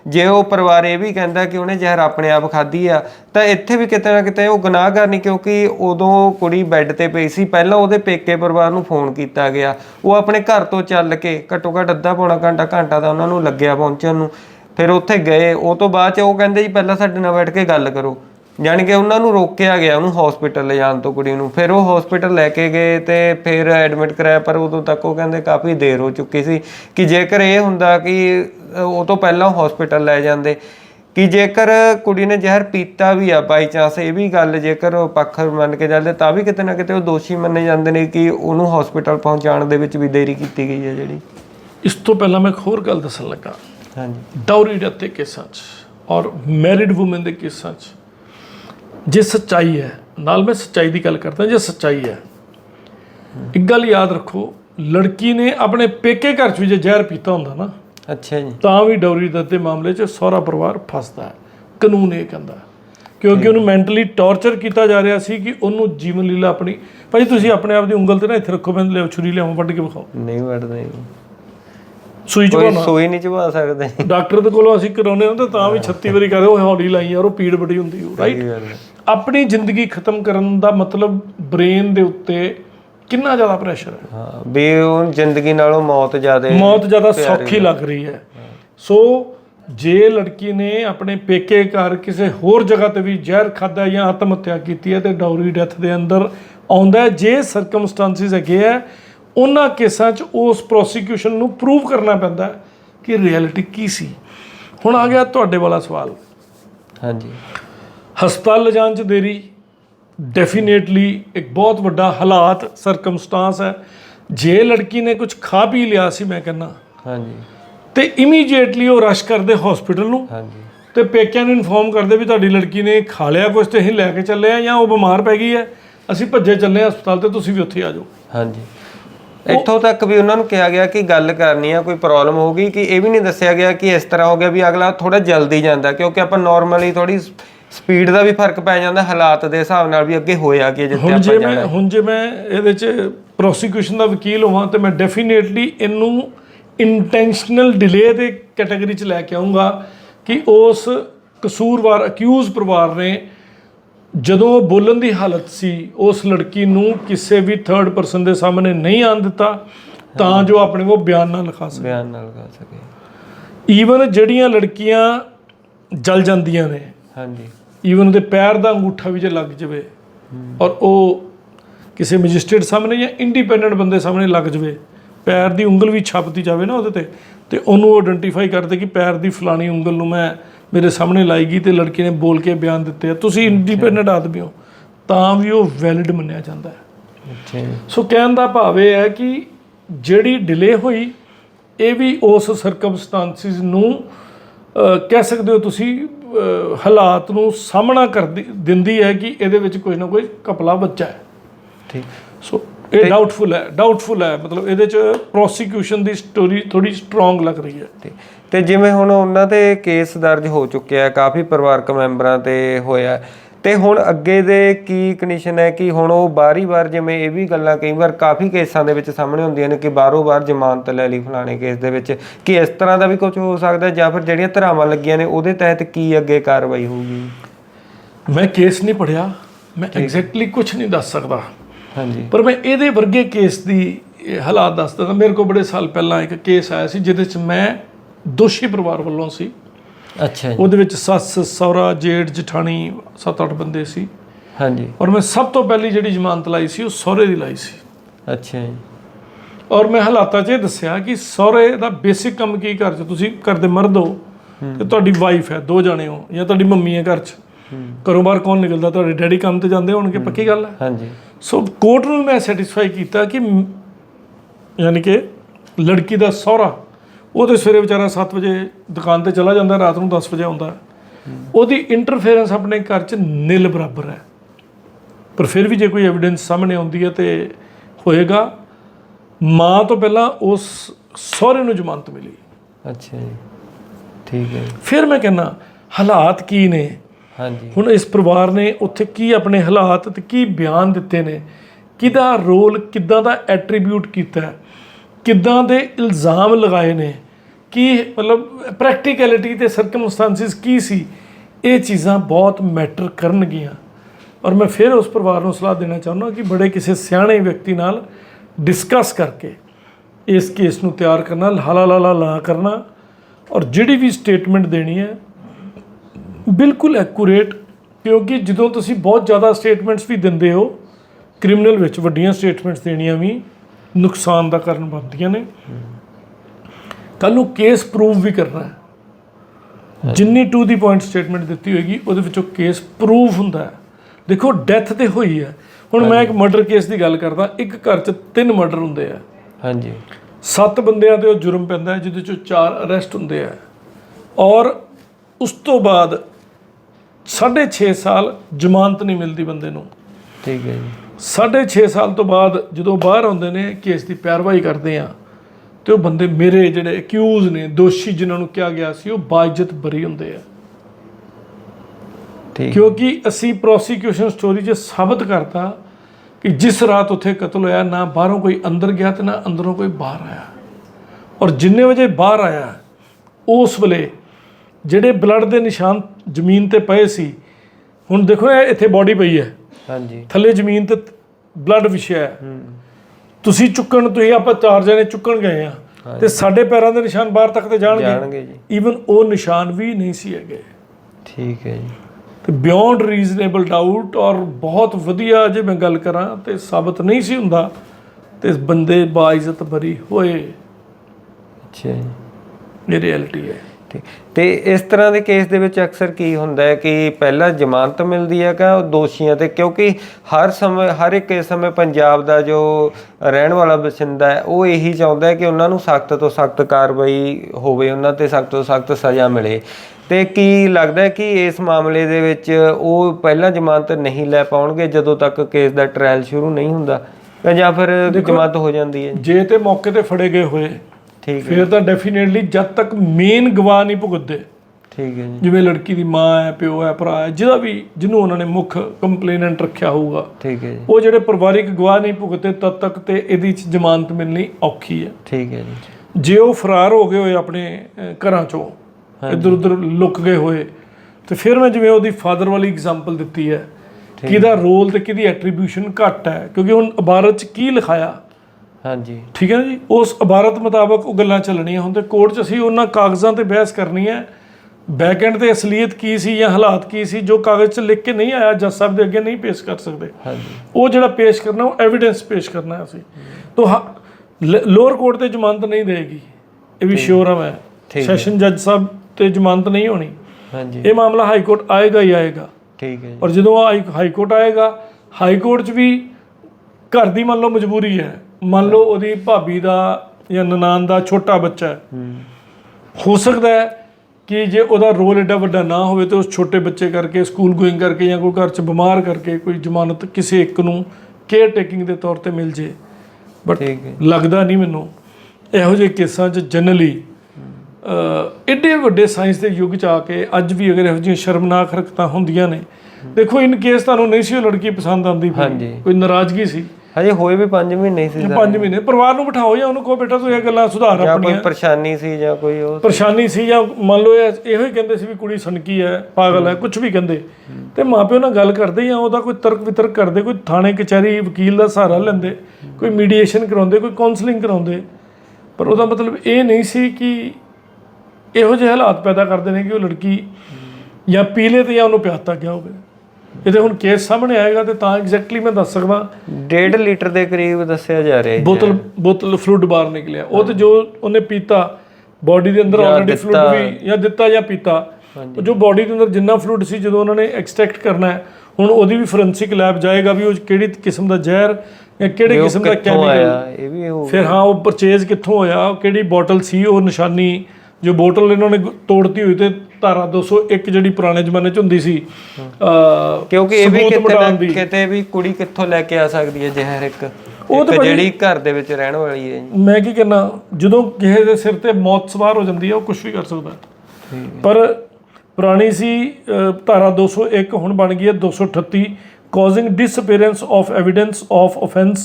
ਜੇ ਉਹ ਪਰਿਵਾਰ ਇਹ ਵੀ ਕਹਿੰਦਾ ਕਿ ਉਹਨੇ ਜ਼ਹਿਰ ਆਪਣੇ ਆਪ ਖਾਧੀ ਆ, ਤਾਂ ਇੱਥੇ ਵੀ ਕਿਤੇ ਨਾ ਕਿਤੇ ਉਹ ਗੁਨਾਹਗਰ ਨਹੀਂ ਕਿਉਂਕਿ ਉਦੋਂ ਕੁੜੀ ਬੈੱਡ ਤੇ ਪਈ ਸੀ, ਪਹਿਲਾਂ ਉਹਦੇ ਪੇਕੇ ਪਰਿਵਾਰ ਨੂੰ ਫੋਨ ਕੀਤਾ ਗਿਆ। ਉਹ ਆਪਣੇ ਘਰ ਤੋਂ ਚੱਲ ਕੇ ਘੱਟੋ ਘੱਟ ਅੱਧਾ ਪੌਣਾ ਘੰਟਾ ਘੰਟਾ ਦਾ ਉਹਨਾਂ ਨੂੰ ਲੱਗਿਆ ਪਹੁੰਚਣ ਨੂੰ। ਫਿਰ ਉੱਥੇ ਗਏ, ਉਹ ਤੋਂ ਬਾਅਦ ਚ ਉਹ ਕਹਿੰਦੇ ਜੀ, ਪਹਿਲਾਂ ਸਾਡੇ ਨਾਲ ਬੈਠ ਕੇ ਗੱਲ ਕਰੋ। ਜਾਣੀ ਕਿ ਉਹਨਾਂ ਨੂੰ ਰੋਕਿਆ ਗਿਆ ਉਹਨੂੰ ਹਸਪੀਟਲ ਲੈ ਜਾਣ ਤੋਂ ਕੁੜੀ ਨੂੰ। ਫਿਰ ਉਹ ਹਸਪੀਟਲ ਲੈ ਕੇ ਗਏ ਤੇ ਫਿਰ ਐਡਮਿਟ ਕਰਾਇਆ ਪਰ ਉਦੋਂ ਤੱਕ ਉਹ ਕਹਿੰਦੇ ਕਾਫੀ ਦੇਰ ਹੋ ਚੁੱਕੀ ਸੀ ਕਿ ਜੇਕਰ ਇਹ ਹੁੰਦਾ ਕਿ ਉਹ ਤੋਂ ਪਹਿਲਾਂ ਹਸਪੀਟਲ ਲੈ ਜਾਂਦੇ ਕਿ ਜੇਕਰ ਕੁੜੀ ਨੇ ਜ਼ਹਿਰ ਪੀਤਾ ਵੀ ਆ ਬਾਈ ਚਾਂਸ ਇਹ ਵੀ ਗੱਲ ਜੇਕਰ ਉਹ ਪੱਖ ਮੰਨ ਕੇ ਚੱਲਦੇ ਤਾਂ ਵੀ ਕਿਤੇ ਨਾ ਕਿਤੇ ਉਹ ਦੋਸ਼ੀ ਮੰਨੇ ਜਾਂਦੇ ਨੇ ਕਿ ਉਹਨੂੰ ਹਸਪੀਟਲ ਪਹੁੰਚਾਉਣ ਦੇ ਵਿੱਚ ਵੀ ਦੇਰੀ ਕੀਤੀ ਗਈ ਹੈ ਜਿਹੜੀ। ਇਸ ਤੋਂ ਪਹਿਲਾਂ ਮੈਂ ਇੱਕ ਹੋਰ ਗੱਲ ਦੱਸਣ ਲੱਗਾ। ਹਾਂਜੀ। ਡਾਊਰੀ ਡੈਥ ਦੇ ਕੇਸਾਂ 'ਚ ਔਰ ਮੈਰਿਡ ਔਮਨ ਦੇ ਕੇਸਾਂ 'ਚ। ਜੇ ਸੱਚਾਈ ਹੈ ਨਾਲ ਮੈਂ ਸੱਚਾਈ ਦੀ ਗੱਲ ਕਰਦਾ ਜੇ ਸੱਚਾਈ ਹੈ। ਇੱਕ ਗੱਲ ਯਾਦ ਰੱਖੋ ਲੜਕੀ ਨੇ ਆਪਣੇ ਪੇਕੇ ਘਰ 'ਚ ਵੀ ਜੇ ਜ਼ਹਿਰ ਪੀਤਾ ਹੁੰਦਾ ਨਾ ਅੱਛਾ ਜੀ। ਤਾਂ ਵੀ ਡਾਊਰੀ ਡੈਥ ਦੇ ਮਾਮਲੇ 'ਚ ਸਹੁਰਾ ਪਰਿਵਾਰ ਫਸਦਾ ਹੈ। ਕਾਨੂੰਨ ਇਹ ਕਹਿੰਦਾ। ਕਿਉਂਕਿ ਉਹਨੂੰ ਮੈਂਟਲੀ ਟੌਰਚਰ ਕੀਤਾ ਜਾ ਰਿਹਾ ਸੀ ਕਿ ਉਹਨੂੰ ਜੀਵਨ ਲੀਲਾ ਆਪਣੀ ਭਾਈ ਤੁਸੀਂ ਆਪਣੇ ਆਪ ਦੀ ਉਂਗਲ ਤੇ ਨਾ ਇੱਥੇ ਰੱਖੋ ਮੈਂ ਲਿਆਓ ਛੁਰੀ ਲਿਆਓ ਵੱਢ ਕੇ ਵਿਖਾਓ। ਨਹੀਂ ਵੜਦਾ ਜੀ ਸੂਈ ਕੋਈ ਚਵਾਉਣਾ ਸੋਈ ਨਹੀਂ ਚਬਾ ਸਕਦੇ। ਡਾਕਟਰ ਦੇ ਕੋਲੋਂ ਅਸੀਂ ਕਰਾਉਨੇ ਹਾਂ ਤਾਂ ਵੀ 36 ਵਾਰੀ ਕਰਦੇ ਉਹ ਹੌਲੀ ਲਾਈ ਯਾਰ ਉਹ ਪੀੜ ਬੜੀ ਹੁੰਦੀ ਉਹ ਰਾਈਟ। ਆਪਣੀ ਜ਼ਿੰਦਗੀ ਖਤਮ ਕਰਨ ਦਾ ਮਤਲਬ ਬ੍ਰੇਨ ਦੇ ਉੱਤੇ ਕਿੰਨਾ ਜ਼ਿਆਦਾ ਪ੍ਰੈਸ਼ਰ ਹੈ? ਹਾਂ ਵੀ ਉਹ ਜ਼ਿੰਦਗੀ ਨਾਲੋਂ ਮੌਤ ਜ਼ਿਆਦਾ ਮੌਤ ਜ਼ਿਆਦਾ ਸੌਖੀ ਲੱਗ ਰਹੀ ਹੈ। ਸੋ ਜੇ ਲੜਕੀ ਨੇ ਆਪਣੇ ਪੇਕੇ ਘਰ ਕਿਸੇ ਹੋਰ ਜਗ੍ਹਾ ਤੇ ਵੀ ਜ਼ਹਿਰ ਖਾਦਾ ਜਾਂ ਆਤਮ ਹੱਤਿਆ ਕੀਤੀ ਹੈ ਤੇ ਡਾਊਰੀ ਡੈਥ ਦੇ ਅੰਦਰ ਆਉਂਦਾ ਜੇ ਸਰਕਮਸਟੈਂਸਿਸ ਹੈਗੇ ਹੈ ਉਹਨਾਂ ਕੇਸਾਂ 'ਚ ਉਸ ਪ੍ਰੋਸੀਕਿਊਸ਼ਨ ਨੂੰ ਪ੍ਰੂਵ ਕਰਨਾ ਪੈਂਦਾ ਕਿ ਰਿਐਲਿਟੀ ਕੀ ਸੀ। ਹੁਣ ਆ ਗਿਆ ਤੁਹਾਡੇ ਵਾਲਾ ਸਵਾਲ। ਹਾਂਜੀ। ਹਸਪਤਾਲ ਲਿਜਾਣ ਚ ਦੇਰੀ ਡੈਫੀਨੇਟਲੀ ਇੱਕ ਬਹੁਤ ਵੱਡਾ ਹਾਲਾਤ ਸਰਕਮਸਟੈਂਸ ਹੈ। ਜੇ ਲੜਕੀ ਨੇ ਕੁਝ ਖਾ ਪੀ ਲਿਆ ਸੀ ਮੈਂ ਕਹਿੰਨਾ ਹਾਂਜੀ। ਤੇ ਇਮੀਡੀਏਟਲੀ ਉਹ ਰਸ਼ ਕਰਦੇ ਹਸਪੀਟਲ ਨੂੰ। ਹਾਂਜੀ। ਤੇ ਪੇਕਿਆਂ ਨੂੰ ਇਨਫੋਰਮ ਕਰਦੇ ਵੀ ਤੁਹਾਡੀ ਲੜਕੀ ਨੇ ਖਾ ਲਿਆ ਕੁਝ ਤੇ ਅਸੀਂ ਲੈ ਕੇ ਚੱਲੇ ਆ ਜਾਂ ਉਹ ਬਿਮਾਰ ਪੈ ਗਈ ਹੈ। ਅਸੀਂ ਭੱਜੇ ਚੱਲੇ ਆ ਹਸਪਤਾਲ ਤੇ ਤੁਸੀਂ ਵੀ ਉੱਥੇ ਆ ਜਾਓ। ਹਾਂਜੀ। ਇੱਥੋਂ ਤੱਕ ਵੀ ਉਹਨਾਂ ਨੂੰ ਕਿਹਾ ਗਿਆ ਕਿ ਗੱਲ ਕਰਨੀ ਆ ਕੋਈ ਪ੍ਰੋਬਲਮ ਹੋਗੀ ਕਿ ਇਹ ਵੀ ਨਹੀਂ ਦੱਸਿਆ ਗਿਆ ਕਿ ਇਸ ਤਰ੍ਹਾਂ ਹੋ ਗਿਆ ਵੀ ਅਗਲਾ ਥੋੜਾ ਜਲਦੀ ਜਾਂਦਾ ਕਿਉਂਕਿ ਆਪਾਂ ਨਾਰਮਲੀ ਥੋੜੀ ਸਪੀਡ ਦਾ ਵੀ ਫ਼ਰਕ ਪੈ ਜਾਂਦਾ ਹਾਲਾਤ ਦੇ ਹਿਸਾਬ ਨਾਲ ਵੀ ਅੱਗੇ ਹੋਇਆ ਕਿ ਜਿੱਥੇ ਹੁਣ ਆਪਾਂ ਜੇ ਜਾਣਾ। ਮੈਂ ਹੁਣ ਜੇ ਮੈਂ ਇਹਦੇ ਚ ਪ੍ਰੋਸੀਕਿਊਸ਼ਨ ਦਾ ਵਕੀਲ ਹੋਵਾਂ ਤੇ ਮੈਂ ਡੈਫੀਨੇਟਲੀ ਇਹਨੂੰ ਇੰਟੈਂਸ਼ਨਲ ਡਿਲੇ ਦੇ ਕੈਟਾਗਰੀ ਚ ਲੈ ਕੇ ਆਉਂਗਾ ਕਿ ਉਸ ਕਸੂਰਵਾਰ ਅਕਿਊਜ਼ ਪਰਿਵਾਰ ਨੇ ਜਦੋਂ ਉਹ ਬੋਲਣ ਦੀ ਹਾਲਤ ਸੀ ਉਸ ਲੜਕੀ ਨੂੰ ਕਿਸੇ ਵੀ ਥਰਡ ਪਰਸਨ ਦੇ ਸਾਹਮਣੇ ਨਹੀਂ ਆਣ ਦਿੱਤਾ ਤਾਂ ਜੋ ਆਪਣੇ ਕੋ ਬਿਆਨ ਨਾ ਲਿਖਾ ਸਕੇ। ਬਿਆਨ ਨਾਲ ਕਰ ਸਕੇ। ਈਵਨ ਜਿਹੜੀਆਂ ਲੜਕੀਆਂ ਜਲ ਜਾਂਦੀਆਂ ਨੇ ਹਾਂਜੀ। ਈਵਨ ਉਹਦੇ ਪੈਰ ਦਾ ਅੰਗੂਠਾ ਵੀ ਜੇ ਲੱਗ ਜਾਵੇ ਔਰ ਉਹ ਕਿਸੇ ਮੈਜਿਸਟ੍ਰੇਟ ਸਾਹਮਣੇ ਜਾਂ ਇੰਡੀਪੈਂਡੈਂਟ ਬੰਦੇ ਸਾਹਮਣੇ ਲੱਗ ਜਾਵੇ ਪੈਰ ਦੀ ਉਂਗਲ ਵੀ ਛਾਪਦੀ ਜਾਵੇ ਨਾ ਉਹਦੇ ਤੇ ਤੇ ਉਹਨੂੰ ਆਇਡੈਂਟੀਫਾਈ ਕਰਦੇ ਕਿ ਪੈਰ ਦੀ ਫਲਾਣੀ ਉਂਗਲ ਨੂੰ ਮੈਂ ਮੇਰੇ ਸਾਹਮਣੇ ਲਾਈ ਗਈ ਤੇ ਲੜਕੀ ਨੇ ਬੋਲ ਕੇ ਬਿਆਨ ਦਿੱਤੇ ਆ। ਤੁਸੀਂ ਇੰਡੀਪੈਂਡੈਂਟ ਆਦਮੀ ਹੋ ਤਾਂ ਵੀ ਉਹ ਵੈਲਿਡ ਮੰਨਿਆ ਜਾਂਦਾ ਹੈ। ਸੋ ਕਹਿਣ ਦਾ ਭਾਵ ਇਹ ਹੈ ਕਿ ਜਿਹੜੀ ਡਿਲੇ ਹੋਈ ਇਹ ਵੀ ਉਸ ਸਰਕਮਸਟੈਂਸਿਸ ਨੂੰ ਕਹਿ ਸਕਦੇ ਹੋ ਤੁਸੀਂ ਹਾਲਾਤ ਨੂੰ ਸਾਹਮਣਾ ਕਰ ਦਿੰਦੀ ਹੈ ਕਿ ਇਹਦੇ ਵਿੱਚ ਕੋਈ ਨਾ ਕੋਈ ਕਪਲਾ ਬੱਚਾ ਹੈ। ਠੀਕ। ਸੋ ਇਹ ਡਾਊਟਫੁਲ ਹੈ ਡਾਊਟਫੁਲ ਹੈ ਮਤਲਬ ਇਹਦੇ ਚ ਪ੍ਰੋਸੀਕਿਊਸ਼ਨ ਦੀ ਸਟੋਰੀ ਥੋੜੀ ਸਟਰੋਂਗ ਲੱਗ ਰਹੀ ਹੈ। ਤੇ- ਜਿਵੇਂ ਹੁਣ ਉਹਨਾਂ ਤੇ ਕੇਸ ਦਰਜ ਹੋ ਚੁੱਕਿਆ ਹੈ ਕਾਫੀ ਪਰਿਵਾਰਕ ਮੈਂਬਰਾਂ ਤੇ ਹੋਇਆ ਤੇ ਹੁਣ ਅੱਗੇ ਦੇ ਕੀ ਕੰਡੀਸ਼ਨ ਹੈ ਕਿ ਹੁਣ ਉਹ ਬਾਰੀ ਵਾਰ ਜਿਵੇਂ ਇਹ ਵੀ ਗੱਲਾਂ ਕਈ ਵਾਰ ਕਾਫੀ ਕੇਸਾਂ ਦੇ ਵਿੱਚ ਸਾਹਮਣੇ ਹੁੰਦੀਆਂ ਨੇ ਕਿ ਬਾਰੋ ਬਾਰ ਜ਼ਮਾਨਤ ਲੈ ਲਈ ਫਲਾਣੇ ਕੇਸ ਦੇ ਵਿੱਚ ਕਿ ਇਸ ਤਰ੍ਹਾਂ ਦਾ ਵੀ ਕੁਝ ਹੋ ਸਕਦਾ ਜਾਂ ਫਿਰ ਜਿਹੜੀਆਂ ਧਰਾਵਾਂ ਲੱਗੀਆਂ ਨੇ ਉਹਦੇ ਤਹਿਤ ਕੀ ਅੱਗੇ ਕਾਰਵਾਈ ਹੋਊਗੀ? ਮੈਂ ਕੇਸ ਨਹੀਂ ਪੜਿਆ ਮੈਂ ਐਗਜ਼ੈਕਟਲੀ ਕੁਝ ਨਹੀਂ ਦੱਸ ਸਕਦਾ। ਹਾਂਜੀ। ਪਰ ਮੈਂ ਇਹਦੇ ਵਰਗੇ ਕੇਸ ਦੀ ਹਾਲਾਤ ਦੱਸ ਦਿੰਦਾ। ਮੇਰੇ ਕੋਲ ਬੜੇ ਸਾਲ ਪਹਿਲਾਂ ਇੱਕ ਕੇਸ ਆਇਆ ਸੀ ਜਿਹਦੇ ਚ ਮੈਂ ਦੋਸ਼ੀ ਪਰਿਵਾਰ ਵੱਲੋਂ ਸੀ। ਅੱਛਾ ਜੀ। ਉਹਦੇ ਵਿੱਚ ਸੱਸ ਸਹੁਰਾ ਜੇਠ ਜਠਾਣੀ ਸੱਤ ਅੱਠ ਬੰਦੇ ਸੀ। ਹਾਂਜੀ। ਔਰ ਮੈਂ ਸਭ ਤੋਂ ਪਹਿਲੀ ਜਿਹੜੀ ਜ਼ਮਾਨਤ ਲਾਈ ਸੀ ਉਹ ਸਹੁਰੇ ਦੀ ਲਾਈ ਸੀ। ਅੱਛਾ ਜੀ। ਔਰ ਮੈਂ ਹਾਲਾਤਾਂ 'ਚ ਇਹ ਦੱਸਿਆ ਕਿ ਸਹੁਰੇ ਦਾ ਬੇਸਿਕ ਕੰਮ ਕੀ ਘਰ 'ਚ? ਤੁਸੀਂ ਘਰ ਦੇ ਮਰਦ ਹੋ ਤੇ ਤੁਹਾਡੀ ਵਾਈਫ ਹੈ ਦੋ ਜਣੇ ਹੋ ਜਾਂ ਤੁਹਾਡੀ ਮੰਮੀ ਹੈ ਘਰ 'ਚ? ਘਰੋਂ ਬਾਹਰ ਕੌਣ ਨਿਕਲਦਾ? ਤੁਹਾਡੇ ਡੈਡੀ ਕੰਮ ਤੇ ਜਾਂਦੇ ਹੋਣਗੇ ਪੱਕੀ ਗੱਲ ਹੈ? ਹਾਂਜੀ। ਸੋ ਕੋਰਟ ਨੂੰ ਮੈਂ ਸੈਟੀਸਫਾਈ ਕੀਤਾ ਕਿ ਯਾਨੀ ਕਿ ਲੜਕੀ ਦਾ ਸਹੁਰਾ ਉਹ ਤੇ ਸਵੇਰੇ ਵਿਚਾਰਾ 7 ਵਜੇ ਦੁਕਾਨ ਤੇ ਚਲਾ ਜਾਂਦਾ ਰਾਤ ਨੂੰ 10 ਵਜੇ ਆਉਂਦਾ। ਉਹਦੀ ਇੰਟਰਫੇਰੈਂਸ ਆਪਣੇ ਘਰ 'ਚ ਨਿਲ ਬਰਾਬਰ ਹੈ। ਪਰ ਫਿਰ ਵੀ ਜੇ ਕੋਈ ਐਵੀਡੈਂਸ ਸਾਹਮਣੇ ਆਉਂਦੀ ਹੈ ਤੇ ਹੋਏਗਾ ਮਾਂ ਤੋਂ ਪਹਿਲਾਂ ਉਸ ਸਹੁਰੇ ਨੂੰ ਜ਼ਮਾਨਤ ਮਿਲੀ। ਅੱਛਾ ਜੀ। ਠੀਕ ਹੈ। ਫਿਰ ਮੈਂ ਕਹਿੰਨਾ ਹਾਲਾਤ ਕੀ ਨੇ? ਹਾਂਜੀ। ਹੁਣ ਇਸ ਪਰਿਵਾਰ ਨੇ ਉੱਥੇ ਕੀ ਆਪਣੇ ਹਾਲਾਤ ਤੇ ਕੀ ਬਿਆਨ ਦਿੱਤੇ ਨੇ? ਕਿਹਦਾ ਰੋਲ, ਕਿੱਦਾਂ ਦਾ ਐਟਰੀਬਿਊਟ ਕੀਤਾ ਕਿੱਦਾਂ ਦੇ ਇਲਜ਼ਾਮ ਲਗਾਏ ਨੇ? ਕੀ ਮਤਲਬ ਪ੍ਰੈਕਟੀਕੈਲਿਟੀ ਤੇ ਸਰਕਮਸਟੈਂਸਿਸ ਕੀ ਸੀ? ਇਹ ਚੀਜ਼ਾਂ ਬਹੁਤ ਮੈਟਰ ਕਰਨਗੀਆਂ। ਔਰ ਮੈਂ ਫਿਰ ਉਸ ਪਰਿਵਾਰ ਨੂੰ ਸਲਾਹ ਦੇਣਾ ਚਾਹੁੰਦਾ ਕਿ ਬੜੇ ਕਿਸੇ ਸਿਆਣੇ ਵਿਅਕਤੀ ਨਾਲ ਡਿਸਕਸ ਕਰਕੇ ਇਸ ਕੇਸ ਨੂੰ ਤਿਆਰ ਕਰਨਾ ਲਾਲਾ ਲਾਲਾ ਲਾ ਲਾ ਕਰਨਾ। ਔਰ ਜਿਹੜੀ ਵੀ ਸਟੇਟਮੈਂਟ ਦੇਣੀ ਹੈ ਬਿਲਕੁਲ ਐਕੂਰੇਟ ਕਿਉਂਕਿ ਜਦੋਂ ਤੁਸੀਂ ਬਹੁਤ ਜ਼ਿਆਦਾ ਸਟੇਟਮੈਂਟਸ ਵੀ ਦਿੰਦੇ ਹੋ ਕ੍ਰਿਮੀਨਲ ਵਿੱਚ ਵੱਡੀਆਂ ਸਟੇਟਮੈਂਟਸ ਦੇਣੀਆਂ ਵੀ ਨੁਕਸਾਨ ਦਾ ਕਾਰਨ ਬਣਦੀਆਂ ਨੇ। ਕੱਲ ਨੂੰ ਕੇਸ ਪ੍ਰੂਵ ਵੀ ਕਰਨਾ ਹੈ। ਜਿੰਨੀ ਟੂ ਦੀ ਪੁਆਇੰਟ ਸਟੇਟਮੈਂਟ ਦਿੱਤੀ ਹੋਏਗੀ ਉਹਦੇ ਵਿੱਚੋਂ ਕੇਸ ਪ੍ਰੂਵ ਹੁੰਦਾ ਹੈ। ਦੇਖੋ ਡੈਥ ਤੇ ਹੋਈ ਹੈ। ਹੁਣ ਮੈਂ ਇੱਕ ਮਰਡਰ ਕੇਸ ਦੀ ਗੱਲ ਕਰਦਾ ਇੱਕ ਘਰ 'ਚ ਤਿੰਨ ਮਰਡਰ ਹੁੰਦੇ ਆ। ਹਾਂਜੀ। ਸੱਤ ਬੰਦਿਆਂ ਤੇ ਉਹ ਜੁਰਮ ਪੈਂਦਾ ਹੈ ਜਿਹਦੇ ਚੋਂ ਚਾਰ ਅਰੈਸਟ ਹੁੰਦੇ ਆ। ਔਰ ਉਸ ਤੋਂ ਬਾਅਦ 6.5 ਸਾਲ ਜ਼ਮਾਨਤ ਨਹੀਂ ਮਿਲਦੀ ਬੰਦੇ ਨੂੰ। ਠੀਕ ਹੈ ਜੀ। 6.5 ਸਾਲ ਤੋਂ ਬਾਅਦ ਜਦੋਂ ਬਾਹਰ ਆਉਂਦੇ ਨੇ ਕੇਸ ਦੀ ਪੈਰਵਾਈ ਕਰਦੇ ਆ ਤੇ ਉਹ ਬੰਦੇ ਮੇਰੇ ਜਿਹੜੇ ਅਕਿਊਜ਼ ਨੇ ਦੋਸ਼ੀ ਜਿਨ੍ਹਾਂ ਨੂੰ ਕਿਹਾ ਗਿਆ ਸੀ ਉਹ ਬਾਇਜ਼ਤ ਬਰੀ ਹੁੰਦੇ ਆ। ਠੀਕ। ਕਿਉਂਕਿ ਅਸੀਂ ਪ੍ਰੋਸੀਕਿਊਸ਼ਨ ਸਟੋਰੀ 'ਚ ਸਾਬਤ ਕਰਤਾ ਕਿ ਜਿਸ ਰਾਤ ਉੱਥੇ ਕਤਲ ਹੋਇਆ ਨਾ ਬਾਹਰੋਂ ਕੋਈ ਅੰਦਰ ਗਿਆ ਤੇ ਨਾ ਅੰਦਰੋਂ ਕੋਈ ਬਾਹਰ ਆਇਆ। ਔਰ ਜਿੰਨੇ ਵਜੇ ਬਾਹਰ ਆਇਆ ਉਸ ਵੇਲੇ ਜਿਹੜੇ ਬਲੱਡ ਦੇ ਨਿਸ਼ਾਨ ਜ਼ਮੀਨ ਤੇ ਪਏ ਸੀ ਹੁਣ ਦੇਖੋ ਇਹ ਇੱਥੇ ਬਾਡੀ ਪਈ ਹੈ। ਹਾਂਜੀ। ਥੱਲੇ ਜ਼ਮੀਨ ਤੇ ਬਲੱਡ ਵਿਛਿਆ ਹੈ। ਤੁਸੀਂ ਚੁੱਕਣ ਤੁਸੀਂ ਆਪਾਂ ਚਾਰ ਜਣੇ ਚੁੱਕਣ ਗਏ ਆ ਤੇ ਸਾਡੇ ਪੈਰਾਂ ਦੇ ਨਿਸ਼ਾਨ ਬਾਹਰ ਤੱਕ ਤੇ ਜਾਣਗੇ। ਜਾਣਗੇ ਜੀ। ਈਵਨ ਉਹ ਨਿਸ਼ਾਨ ਵੀ ਨਹੀਂ ਸੀ ਹੈਗੇ। ਠੀਕ ਹੈ ਜੀ। ਤੇ ਬਿਯੋਂਡ ਰੀਜ਼ਨੇਬਲ ਡਾਊਟ ਔਰ ਬਹੁਤ ਵਧੀਆ ਜੇ ਮੈਂ ਗੱਲ ਕਰਾਂ ਤੇ ਸਾਬਤ ਨਹੀਂ ਸੀ ਹੁੰਦਾ ਤੇ ਬੰਦੇ ਬਾਇਜ਼ਤ ਬਰੀ ਹੋਏ। ਅੱਛਾ ਜੀ। ਇਹ ਰਿਐਲਿਟੀ ਹੈ। ਤੇ ਇਸ ਤਰ੍ਹਾਂ ਦੇ ਕੇਸ ਦੇ ਵਿੱਚ ਅਕਸਰ ਕੀ ਹੁੰਦਾ ਹੈ ਕਿ ਪਹਿਲਾਂ ਜ਼ਮਾਨਤ ਮਿਲਦੀ ਹੈ ਕਿ ਉਹ ਦੋਸ਼ੀਆਂ ਤੇ ਕਿਉਂਕਿ ਹਰ ਸਮੇਂ ਹਰ ਇੱਕ ਇਸ ਸਮੇਂ ਪੰਜਾਬ ਦਾ ਜੋ ਰਹਿਣ ਵਾਲਾ ਵਸਿੰਦਾ ਹੈ ਉਹ ਇਹੀ ਚਾਹੁੰਦਾ ਹੈ ਕਿ ਉਹਨਾਂ ਨੂੰ ਸਖਤ ਤੋਂ ਸਖਤ ਕਾਰਵਾਈ ਹੋਵੇ ਉਹਨਾਂ ਤੇ ਸਖਤ ਤੋਂ ਸਖਤ ਸਜ਼ਾ ਮਿਲੇ। ਤੇ ਕੀ ਲੱਗਦਾ ਹੈ ਕਿ ਇਸ ਮਾਮਲੇ ਦੇ ਵਿੱਚ ਉਹ ਪਹਿਲਾਂ ਜ਼ਮਾਨਤ ਨਹੀਂ ਲੈ ਪਾਉਣਗੇ ਜਦੋਂ ਤੱਕ ਕੇਸ ਦਾ ਟ੍ਰਾਇਲ ਸ਼ੁਰੂ ਨਹੀਂ ਹੁੰਦਾ? ਜਾਂ ਫਿਰ ਜ਼ਮਾਨਤ ਹੋ ਜਾਂਦੀ ਹੈ? ਜੇ ਤੇ ਮੌਕੇ ਤੇ ਫੜੇ ਗਏ ਹੋਏ ਠੀਕ ਹੈ ਫਿਰ ਤਾਂ ਡੈਫੀਨੇਟਲੀ ਜਦ ਤੱਕ ਮੇਨ ਗਵਾਹ ਨਹੀਂ ਭੁਗਤਦੇ। ਠੀਕ ਹੈ ਜੀ। ਜਿਵੇਂ ਲੜਕੀ ਦੀ ਮਾਂ ਹੈ ਪਿਓ ਹੈ ਭਰਾ ਹੈ ਜਿਹਦਾ ਵੀ ਜਿਹਨੂੰ ਉਹਨਾਂ ਨੇ ਮੁੱਖ ਕੰਪਲੇਨੈਂਟ ਰੱਖਿਆ ਹੋਊਗਾ। ਠੀਕ ਹੈ ਜੀ। ਉਹ ਜਿਹੜੇ ਪਰਿਵਾਰਿਕ ਗਵਾਹ ਨਹੀਂ ਭੁਗਤੇ ਤਦ ਤੱਕ ਤੇ ਇਹਦੀ ਚ ਜ਼ਮਾਨਤ ਮਿਲਣੀ ਔਖੀ ਹੈ। ਠੀਕ ਹੈ ਜੀ। ਜੇ ਉਹ ਫਰਾਰ ਹੋ ਗਏ ਹੋਏ ਆਪਣੇ ਅਹ, ਘਰਾਂ ਚੋਂ ਇੱਧਰ ਉੱਧਰ ਲੁਕ ਗਏ ਹੋਏ ਤੇ ਫਿਰ ਮੈਂ ਜਿਵੇਂ ਉਹਦੀ ਫਾਦਰ ਵਾਲੀ ਐਗਜ਼ਾਮਪਲ ਦਿੱਤੀ ਹੈ ਕਿਹਦਾ ਰੋਲ ਤੇ ਕਿਹਦੀ ਐਟਰੀਬਿਊਸ਼ਨ ਘੱਟ ਹੈ ਕਿਉਂਕਿ ਹੁਣ ਇਬਾਰਤ ਚ ਕੀ ਲਿਖਾਇਆ ਹਾਂਜੀ। ਠੀਕ ਹੈ ਨਾ ਜੀ? ਉਸ ਇਬਾਰਤ ਮੁਤਾਬਕ ਉਹ ਗੱਲਾਂ ਚੱਲਣੀਆਂ ਤੇ ਕੋਰਟ 'ਚ ਅਸੀਂ ਉਹਨਾਂ ਕਾਗਜ਼ਾਂ ਤੇ ਬਹਿਸ ਕਰਨੀ ਹੈ। ਬੈਕ ਐਂਡ ਤੇ ਅਸਲੀਅਤ ਕੀ ਸੀ ਜਾਂ ਹਾਲਾਤ ਕੀ ਸੀ ਜੋ ਕਾਗਜ਼ 'ਚ ਲਿਖ ਕੇ ਨਹੀਂ ਆਇਆ ਜੱਜ ਸਾਹਿਬ ਦੇ ਅੱਗੇ ਨਹੀਂ ਪੇਸ਼ ਕਰ ਸਕਦੇ। ਹਾਂਜੀ। ਉਹ ਜਿਹੜਾ ਪੇਸ਼ ਕਰਨਾ ਉਹ ਐਵੀਡੈਂਸ ਪੇਸ਼ ਕਰਨਾ ਹੈ ਅਸੀਂ। ਤੋਂ ਲੋਅਰ ਕੋਰਟ ਤੇ ਜ਼ਮਾਨਤ ਨਹੀਂ ਦੇਗੀ। ਇਹ ਵੀ ਸ਼ੋਰ ਹਾਂ ਮੈਂ। ਸੈਸ਼ਨ ਜੱਜ ਸਾਹਿਬ ਤੇ ਜ਼ਮਾਨਤ ਨਹੀਂ ਹੋਣੀ। ਹਾਂਜੀ। ਇਹ ਮਾਮਲਾ ਹਾਈ ਕੋਰਟ ਆਏਗਾ ਹੀ ਆਏਗਾ। ਠੀਕ ਹੈ ਔਰ ਜਦੋਂ ਹਾਈ ਕੋਰਟ ਆਏਗਾ ਹਾਈ ਕੋਰਟ 'ਚ ਵੀ ਘਰ ਦੀ ਮੰਨ ਲਓ ਮਜਬੂਰੀ ਹੈ। ਮੰਨ ਲਓ ਉਹਦੀ ਭਾਬੀ ਦਾ ਜਾਂ ਨਨਾਣ ਦਾ ਛੋਟਾ ਬੱਚਾ ਹੈ। ਹੂੰ। ਸਕਦਾ ਹੈ ਕਿ ਜੇ ਉਹਦਾ ਰੋਲ ਐਡਾ ਵੱਡਾ ਨਾ ਹੋਵੇ ਤੇ ਉਸ ਛੋਟੇ ਬੱਚੇ ਕਰਕੇ ਸਕੂਲ ਗੋਇੰਗ ਕਰਕੇ ਜਾਂ ਕੋਈ ਘਰ 'ਚ ਬਿਮਾਰ ਕਰਕੇ ਕੋਈ ਜ਼ਮਾਨਤ ਕਿਸੇ ਇੱਕ ਨੂੰ ਕੇਅਰ ਟੇਕਿੰਗ ਦੇ ਤੌਰ ਤੇ ਮਿਲ ਜੇ। ਬਟ ਲੱਗਦਾ ਨਹੀਂ ਮੈਨੂੰ। ਇਹੋ ਜਿਹੇ ਕੇਸਾਂ 'ਚ ਜਨਰਲੀ ਐਡੇ ਵੱਡੇ ਸਾਇੰਸ ਦੇ ਯੁੱਗ 'ਚ ਆ ਕੇ ਅੱਜ ਵੀ ਅਗਰ ਇਹੋ ਜਿਹੀਆਂ ਸ਼ਰਮਨਾਕ ਹਰਕਤਾਂ ਹੁੰਦੀਆਂ ਨੇ ਦੇਖੋ ਇਨ ਕੇਸ ਤੁਹਾਨੂੰ ਨਹੀਂ ਸੀ ਉਹ ਲੜਕੀ ਪਸੰਦ ਆਉਂਦੀ। ਕੋਈ ਨਾਰਾਜ਼ਗੀ ਸੀ। ਹਜੇ ਹੋਏ ਵੀ 5 ਮਹੀਨੇ ਸੀ ਸਰ। 5 ਮਹੀਨੇ ਪਰਿਵਾਰ ਨੂੰ ਬਿਠਾਓ ਜਾਂ ਉਹਨੂੰ ਕਹੋ ਬੇਟਾ ਤੂੰ ਇਹ ਗੱਲਾਂ ਸੁਧਾਰ ਜਾਂ ਕੋਈ ਆਪਣੀਆਂ। ਪਰੇਸ਼ਾਨੀ ਸੀ ਜਾਂ ਕੋਈ ਉਹ ਪਰੇਸ਼ਾਨੀ ਸੀ ਜਾਂ ਮੰਨ ਲਓ ਇਹ ਇਹੋ ਹੀ ਕਹਿੰਦੇ ਸੀ ਵੀ ਕੁੜੀ ਸਨਕੀ ਹੈ ਪਾਗਲ ਹੈ ਕੁਝ ਵੀ ਕਹਿੰਦੇ। ਤੇ ਮਾਪਿਓ ਨਾਲ ਗੱਲ ਕਰਦੇ ਜਾਂ ਉਹਦਾ ਕੋਈ ਤਰਕ ਵਿਤਰਕ ਕਰਦੇ ਕੋਈ ਥਾਣੇ ਕਚਹਿਰੀ ਵਕੀਲ ਦਾ ਸਹਾਰਾ ਲੈਂਦੇ ਕੋਈ ਮੀਡੀਏਸ਼ਨ ਕਰਾਉਂਦੇ ਕੋਈ ਕਾਉਂਸਲਿੰਗ ਕਰਾਉਂਦੇ। ਪਰ ਉਹਦਾ ਮਤਲਬ ਇਹ ਨਹੀਂ ਸੀ ਕਿ ਇਹੋ ਜਿਹੇ ਹਾਲਾਤ ਪੈਦਾ ਕਰਦੇ ਨੇ ਕਿ ਉਹ ਲੜਕੀ ਜਾਂ ਪੀਲੇ ਤੇ ਜਾਂ ਉਹਨੂੰ ਪਿਆਤਾ ਗਿਆ ਹੋਵੇ। ਇਹਦੇ ਹੁਣ ਕੇਸ ਸਾਹਮਣੇ ਆਏਗਾ ਤੇ ਤਾਂ ਐਗਜ਼ੈਕਟਲੀ ਮੈਂ ਦੱਸ ਸਕਦਾ 1.5 ਲੀਟਰ ਦੇ ਕਰੀਬ ਦੱਸਿਆ ਜਾ ਰਿਹਾ ਹੈ ਬੋਤਲ ਬੋਤਲ ਫਲੂਇਡ ਬਾਹਰ ਨਿਕਲਿਆ। ਉਹ ਤੇ ਜੋ ਉਹਨੇ ਪੀਤਾ ਬਾਡੀ ਦੇ ਅੰਦਰ ਆਲਰੇਡੀ ਫਲੂਇਡ ਵੀ ਜਾਂ ਦਿੱਤਾ ਜਾਂ ਪੀਤਾ। ਜੋ ਬਾਡੀ ਦੇ ਅੰਦਰ ਜਿੰਨਾ ਫਲੂਇਡ ਸੀ ਜਦੋਂ ਉਹਨਾਂ ਨੇ ਐਕਸਟ੍ਰੈਕਟ ਕਰਨਾ ਹੈ ਹੁਣ ਉਹਦੀ ਵੀ ਫੋਰੈਂਸਿਕ ਲੈਬ ਜਾਏਗਾ ਵੀ ਉਹ ਕਿਹੜੀ ਕਿਸਮ ਦਾ ਜ਼ਹਿਰ ਜਾਂ ਕਿਹੜੇ ਕਿਸਮ ਦਾ ਕੈਮੀਕਲ ਇਹ ਵੀ ਹੋ ਫਿਰ ਹਾਂ ਉਹ ਪਰਚੇਜ਼ ਕਿੱਥੋਂ ਹੋਇਆ ਕਿਹੜੀ ਬੋਟਲ ਸੀ ਉਹ ਨਿਸ਼ਾਨੀ ਜੋ ਬੋਟਲ ਇਹਨਾਂ ਨੇ ਤੋੜਤੀ ਹੋਈ ਤੇ ਧਾਰਾ 201 ਜਿਹੜੀ ਪੁਰਾਣੇ ਜ਼ਮਾਨੇ 'ਚ ਹੁੰਦੀ ਸੀ ਕਿਉਂਕਿ ਇਹ ਵੀ ਕਿਤੇ ਨਾ ਵੀ ਕੁੜੀ ਕਿੱਥੋਂ ਲੈ ਕੇ ਆ ਸਕਦੀ ਹੈ ਜ਼ਹਿਰ ਇੱਕ? ਉਹ ਤਾਂ ਜਿਹੜੀ ਘਰ ਦੇ ਵਿੱਚ ਰਹਿਣ ਵਾਲੀ ਹੈ ਜੀ। ਮੈਂ ਕੀ ਕਹਿਣਾ ਜਦੋਂ ਕਿਸੇ ਦੇ ਸਿਰ ਤੇ ਮੌਤ ਸਵਾਰ ਹੋ ਜਾਂਦੀ ਹੈ ਉਹ ਕੁਝ ਵੀ ਕਰ ਸਕਦਾ। ਪਰ ਪੁਰਾਣੀ ਸੀ ਧਾਰਾ 201 ਹੁਣ ਬਣ ਗਈ ਹੈ 238 causing disappearance of evidence of offense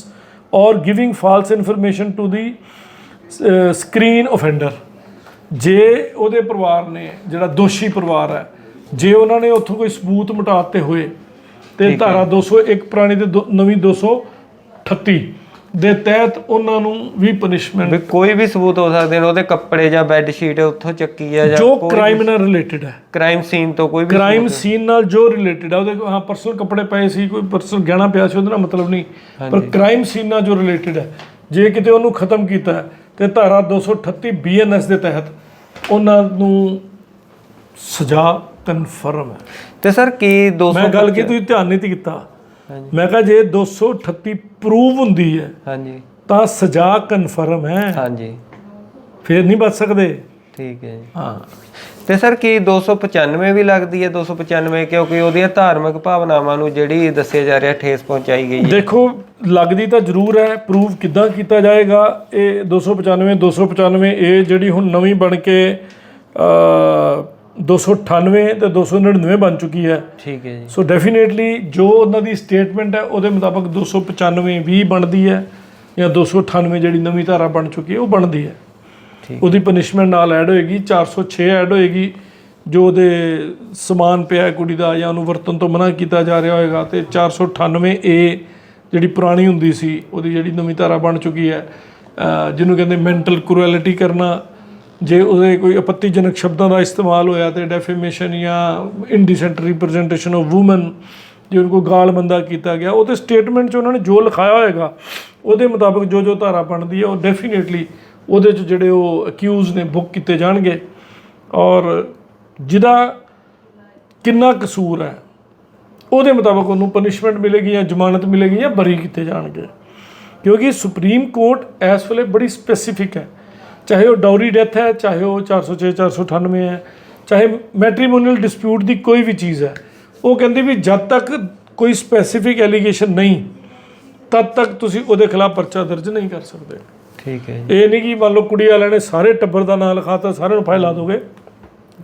or giving false information to the a, screen offender ਜੇ ਉਹਦੇ ਪਰਿਵਾਰ ਨੇ ਜਿਹੜਾ ਦੋਸ਼ੀ ਪਰਿਵਾਰ ਹੈ ਜੇ ਉਹਨਾਂ ਨੇ ਉੱਥੋਂ ਕੋਈ ਸਬੂਤ ਮਿਟਾਤੇ ਹੋਏ ਤੇ ਧਾਰਾ 201 ਪੁਰਾਣੀ ਤੇ ਦੋ- ਨਵੀਂ 238 ਦੇ ਤਹਿਤ ਉਹਨਾਂ ਨੂੰ ਵੀ ਪਨਿਸ਼ਮੈਂਟ ਕੋਈ ਵੀ ਸਬੂਤ ਹੋ ਸਕਦੇ ਨੇ ਉਹਦੇ ਕੱਪੜੇ ਜਾਂ ਬੈੱਡ ਸ਼ੀਟ ਉੱਥੋਂ ਚੱਕੀ ਆ ਜਾਂ ਜੋ ਕ੍ਰਾਈਮ ਨਾਲ ਰਿਲੇਟਡ ਹੈ। ਕ੍ਰਾਈਮ ਸੀਨ ਤੋਂ ਕੋਈ ਵੀ ਕ੍ਰਾਈਮ ਸੀਨ ਨਾਲ ਜੋ ਰਿਲੇਟਡ ਹੈ ਉਹਦੇ ਹਾਂ ਪਰਸਨਲ ਕੱਪੜੇ ਪਏ ਸੀ ਕੋਈ ਪਰਸਨਲ ਗਹਿਣਾ ਪਿਆ ਸੀ ਉਹਦੇ ਨਾਲ ਮਤਲਬ ਨਹੀਂ। ਪਰ ਕ੍ਰਾਈਮ ਸੀਨ ਨਾਲ ਜੋ ਰਿਲੇਟਡ ਹੈ ਜੇ ਕਿਤੇ ਉਹਨੂੰ ਖਤਮ ਕੀਤਾ ਹੈ, ਤੇ ਧਾਰਾ 238 ਬੀਐਨਐਸ ਦੇ ਤਹਿਤ ਉਹਨਾਂ ਨੂੰ ਸਜ਼ਾ ਕਨਫਰਮ ਹੈ। ਤੇ ਸਰ ਕੀ 200 ਮੈਂ ਗੱਲ ਕੀ ਤੁਸੀਂ ਧਿਆਨ ਨਹੀਂ ਕੀਤਾ। ਮੈਂ ਕਹਾ ਜੇ 238 ਪ੍ਰੂਵ ਹੁੰਦੀ ਹੈ ਹਾਂਜੀ। ਤਾਂ ਸਜ਼ਾ ਕਨਫਰਮ ਹੈ। ਹਾਂਜੀ। ਫਿਰ ਨਹੀਂ ਬਚ ਸਕਦੇ। ਠੀਕ ਹੈ ਜੀ। ਹਾਂ। ਤੇ ਸਰ ਕੀ 295 ਵੀ ਲੱਗਦੀ ਹੈ 295 ਕਿਉਂਕਿ ਉਹਦੀਆਂ ਧਾਰਮਿਕ ਭਾਵਨਾਵਾਂ ਨੂੰ ਜਿਹੜੀ ਦੱਸਿਆ ਜਾ ਰਿਹਾ ਠੇਸ ਪਹੁੰਚਾਈ ਗਈ ਹੈ। ਦੇਖੋ ਲੱਗਦੀ ਤਾਂ ਜ਼ਰੂਰ ਹੈ ਪ੍ਰੂਵ ਕਿੱਦਾਂ ਕੀਤਾ ਜਾਏਗਾ? ਇਹ 295 295 ਇਹ ਜਿਹੜੀ ਹੁਣ ਨਵੀਂ ਬਣ ਕੇ ਅ 298 ਤੇ 299 ਬਣ ਚੁੱਕੀ ਹੈ। ਠੀਕ ਹੈ ਜੀ। ਸੋ ਡੈਫੀਨੇਟਲੀ ਜੋ ਉਹਨਾਂ ਦੀ ਸਟੇਟਮੈਂਟ ਹੈ ਉਹਦੇ ਮੁਤਾਬਕ 295 ਵੀ ਬਣਦੀ ਹੈ ਜਾਂ 298 ਜਿਹੜੀ ਨਵੀਂ ਧਾਰਾ ਬਣ ਚੁੱਕੀ ਹੈ ਉਹ ਬਣਦੀ ਹੈ। ਉਹਦੀ ਪਨਿਸ਼ਮੈਂਟ ਨਾਲ ਐਡ ਹੋਏਗੀ 406 ਐਡ ਹੋਏਗੀ, ਜੋ ਉਹਦੇ ਸਮਾਨ ਪਿਆ ਕੁੜੀ ਦਾ ਜਾਂ ਉਹਨੂੰ ਵਰਤਨ ਤੋਂ ਮਨਾ ਕੀਤਾ ਜਾ ਰਿਹਾ ਹੋਏਗਾ ਤੇ 498 ਏ ਜਿਹੜੀ ਪੁਰਾਣੀ ਹੁੰਦੀ ਸੀ, ਉਹਦੀ ਜਿਹੜੀ ਨਵੀਂ ਧਾਰਾ ਬਣ ਚੁੱਕੀ ਹੈ ਜਿਹਨੂੰ ਕਹਿੰਦੇ ਮੈਂਟਲ ਕਰੂਐਲਿਟੀ ਕਰਨਾ, ਜੇ ਉਹਦੇ ਕੋਈ ਆਪੱਤੀਜਨਕ ਸ਼ਬਦਾਂ ਦਾ ਇਸਤੇਮਾਲ ਹੋਇਆ ਤੇ ਡੈਫੇਮੇਸ਼ਨ ਜਾਂ ਇਨਡੀਸੈਂਟ ਰਿਪਰੈਜ਼ੈਂਟੇਸ਼ਨ ਆਫ ਔਮਨ ਜੇ ਉਹਨਾਂ ਕੋ ਗਾਲ ਮੰਦਾ ਕੀਤਾ ਗਿਆ, ਉਹਦੇ ਸਟੇਟਮੈਂਟ 'ਚ ਉਹਨਾਂ ਨੇ ਜੋ ਲਿਖਾਇਆ ਹੋਏਗਾ, ਉਹਦੇ ਮੁਤਾਬਕ ਜੋ ਜੋ ਧਾਰਾ ਬਣਦੀ ਹੈ, ਉਹ ਡੈਫੀਨੇਟਲੀ ਉਹਦੇ 'ਚ ਜਿਹੜੇ ਉਹ ਅਕਿਊਜ਼ ਨੇ ਬੁੱਕ ਕੀਤੇ ਜਾਣਗੇ। ਔਰ ਜਿਹਦਾ ਕਿੰਨਾ ਕਸੂਰ ਹੈ, ਉਹਦੇ ਮੁਤਾਬਕ ਉਹਨੂੰ ਪਨਿਸ਼ਮੈਂਟ ਮਿਲੇਗੀ ਜਾਂ ਜ਼ਮਾਨਤ ਮਿਲੇਗੀ ਜਾਂ ਬਰੀ ਕੀਤੇ ਜਾਣਗੇ। ਕਿਉਂਕਿ ਸੁਪਰੀਮ ਕੋਰਟ ਇਸ ਵੇਲੇ ਬੜੀ ਸਪੈਸੀਫਿਕ ਹੈ। ਚਾਹੇ ਉਹ ਡਾਊਰੀ ਡੈਥ ਹੈ, ਚਾਹੇ ਉਹ 406 498 ਹੈ, ਚਾਹੇ ਮੈਟ੍ਰੀਮੋਨੀਅਲ ਡਿਸਪਿਊਟ ਦੀ ਕੋਈ ਵੀ ਚੀਜ਼ ਹੈ, ਉਹ ਕਹਿੰਦੇ ਵੀ ਜਦ ਤੱਕ ਕੋਈ ਸਪੈਸੀਫਿਕ ਐਲੀਗੇਸ਼ਨ ਨਹੀਂ, ਤਦ ਤੱਕ ਤੁਸੀਂ ਉਹਦੇ ਖਿਲਾਫ ਪਰਚਾ ਦਰਜ ਨਹੀਂ ਕਰ ਸਕਦੇ। ਠੀਕ ਹੈ ਜੀ। ਇਹ ਨਹੀਂ ਕਿ ਮੰਨ ਲਓ ਕੁੜੀ ਵਾਲਿਆਂ ਨੇ ਸਾਰੇ ਟੱਬਰ ਦਾ ਨਾਂ ਲਿਖਾਤਾ ਸਾਰਿਆਂ ਨੂੰ ਫਾਇਲ ਲਾ ਦੋਗੇ।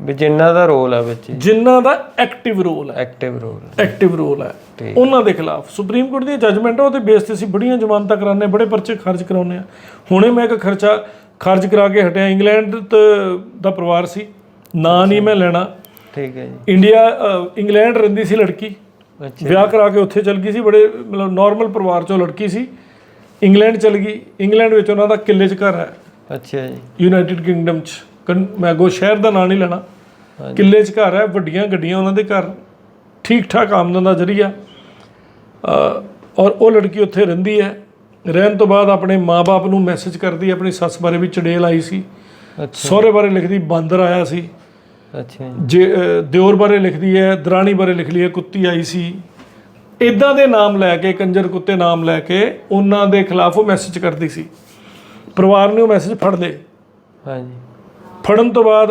ਵੀ ਜਿੰਨਾ ਦਾ ਰੋਲ ਆ ਵਿੱਚ ਜਿਨ੍ਹਾਂ ਦਾ ਐਕਟਿਵ ਰੋਲ ਹੈ ਐਕਟਿਵ ਰੋਲ ਐਕਟਿਵ ਰੋਲ ਹੈ। ਉਹਨਾਂ ਦੇ ਖਿਲਾਫ। ਸੁਪਰੀਮ ਕੋਰਟ ਦੀ ਜੱਜਮੈਂਟ ਉਹਦੇ ਬੇਸ ਤੇ ਅਸੀਂ ਬੜੀਆਂ ਜ਼ਮਾਨਤਾਂ ਕਰਾਉਂਦੇ ਬੜੇ ਪਰਚੇ ਖਰਚ ਕਰਾਉਂਦੇ ਆ ਹੁਣੇ ਮੈਂ ਇੱਕ ਖਰਚਾ ਖਰਚ ਕਰਾ ਕੇ ਹਟਿਆ ਇੰਗਲੈਂਡ ਤ- ਦਾ ਪਰਿਵਾਰ ਸੀ। ਨਾਂ ਨਹੀਂ ਮੈਂ ਲੈਣਾ। ਠੀਕ ਹੈ ਜੀ। ਇੰਡੀਆ ਇੰਗਲੈਂਡ ਰਹਿੰਦੀ ਸੀ ਲੜਕੀ। ਅੱਛਾ ਵਿਆਹ ਕਰਾ ਕੇ ਉੱਥੇ ਚਲ ਗਈ ਸੀ ਬੜੇ ਮਤਲਬ ਨਾਰਮਲ ਪਰਿਵਾਰ ਚੋਂ ਲੜਕੀ ਸੀ। ਇੰਗਲੈਂਡ ਚਲ ਗਈ। ਇੰਗਲੈਂਡ ਵਿੱਚ ਉਹਨਾਂ ਦਾ ਕਿੱਲੇ 'ਚ ਘਰ ਹੈ। ਅੱਛਾ ਜੀ। ਯੂਨਾਈਟਿਡ ਕਿੰਗਡਮ 'ਚ। ਮੈਂ ਅੱਗੋਂ ਸ਼ਹਿਰ ਦਾ ਨਾਂ ਨਹੀਂ ਲੈਣਾ। ਕਿੱਲੇ 'ਚ ਘਰ ਹੈ ਵੱਡੀਆਂ ਗੱਡੀਆਂ ਉਹਨਾਂ ਦੇ ਘਰ। ਠੀਕ ਠਾਕ ਆਮਦਨ ਦਾ ਜ਼ਰੀਆ। ਔਰ ਉਹ ਲੜਕੀ ਉੱਥੇ ਰਹਿੰਦੀ ਹੈ। ਰਹਿਣ ਤੋਂ ਬਾਅਦ ਆਪਣੇ ਮਾਪੇ ਨੂੰ ਮੈਸੇਜ ਕਰਦੀ ਆਪਣੀ ਸੱਸ ਬਾਰੇ ਵੀ ਚੜੇਲ ਆਈ ਸੀ। ਸਹੁਰੇ ਬਾਰੇ ਲਿਖਦੀ ਬਾਂਦਰ ਆਇਆ ਸੀ। ਅੱਛਾ ਜੀ। ਦਿਓਰ ਬਾਰੇ ਲਿਖਦੀ ਹੈ ਦਰਾਣੀ ਬਾਰੇ ਲਿਖ ਲਈ ਹੈ ਕੁੱਤੀ ਆਈ ਸੀ। ਇਦਾਂ ਦੇ ਨਾਮ ਲੈ ਕੇ ਕੰਜਰ ਕੁੱਤੇ ਨਾਮ ਲੈ ਕੇ ਉਹਨਾਂ ਦੇ ਖਿਲਾਫ ਉਹ ਮੈਸੇਜ ਕਰਦੀ ਸੀ। ਪਰਿਵਾਰ ਨੇ ਉਹ ਮੈਸੇਜ ਫੜ ਲਏ। ਹਾਂਜੀ। ਫੜਨ ਤੋਂ ਬਾਅਦ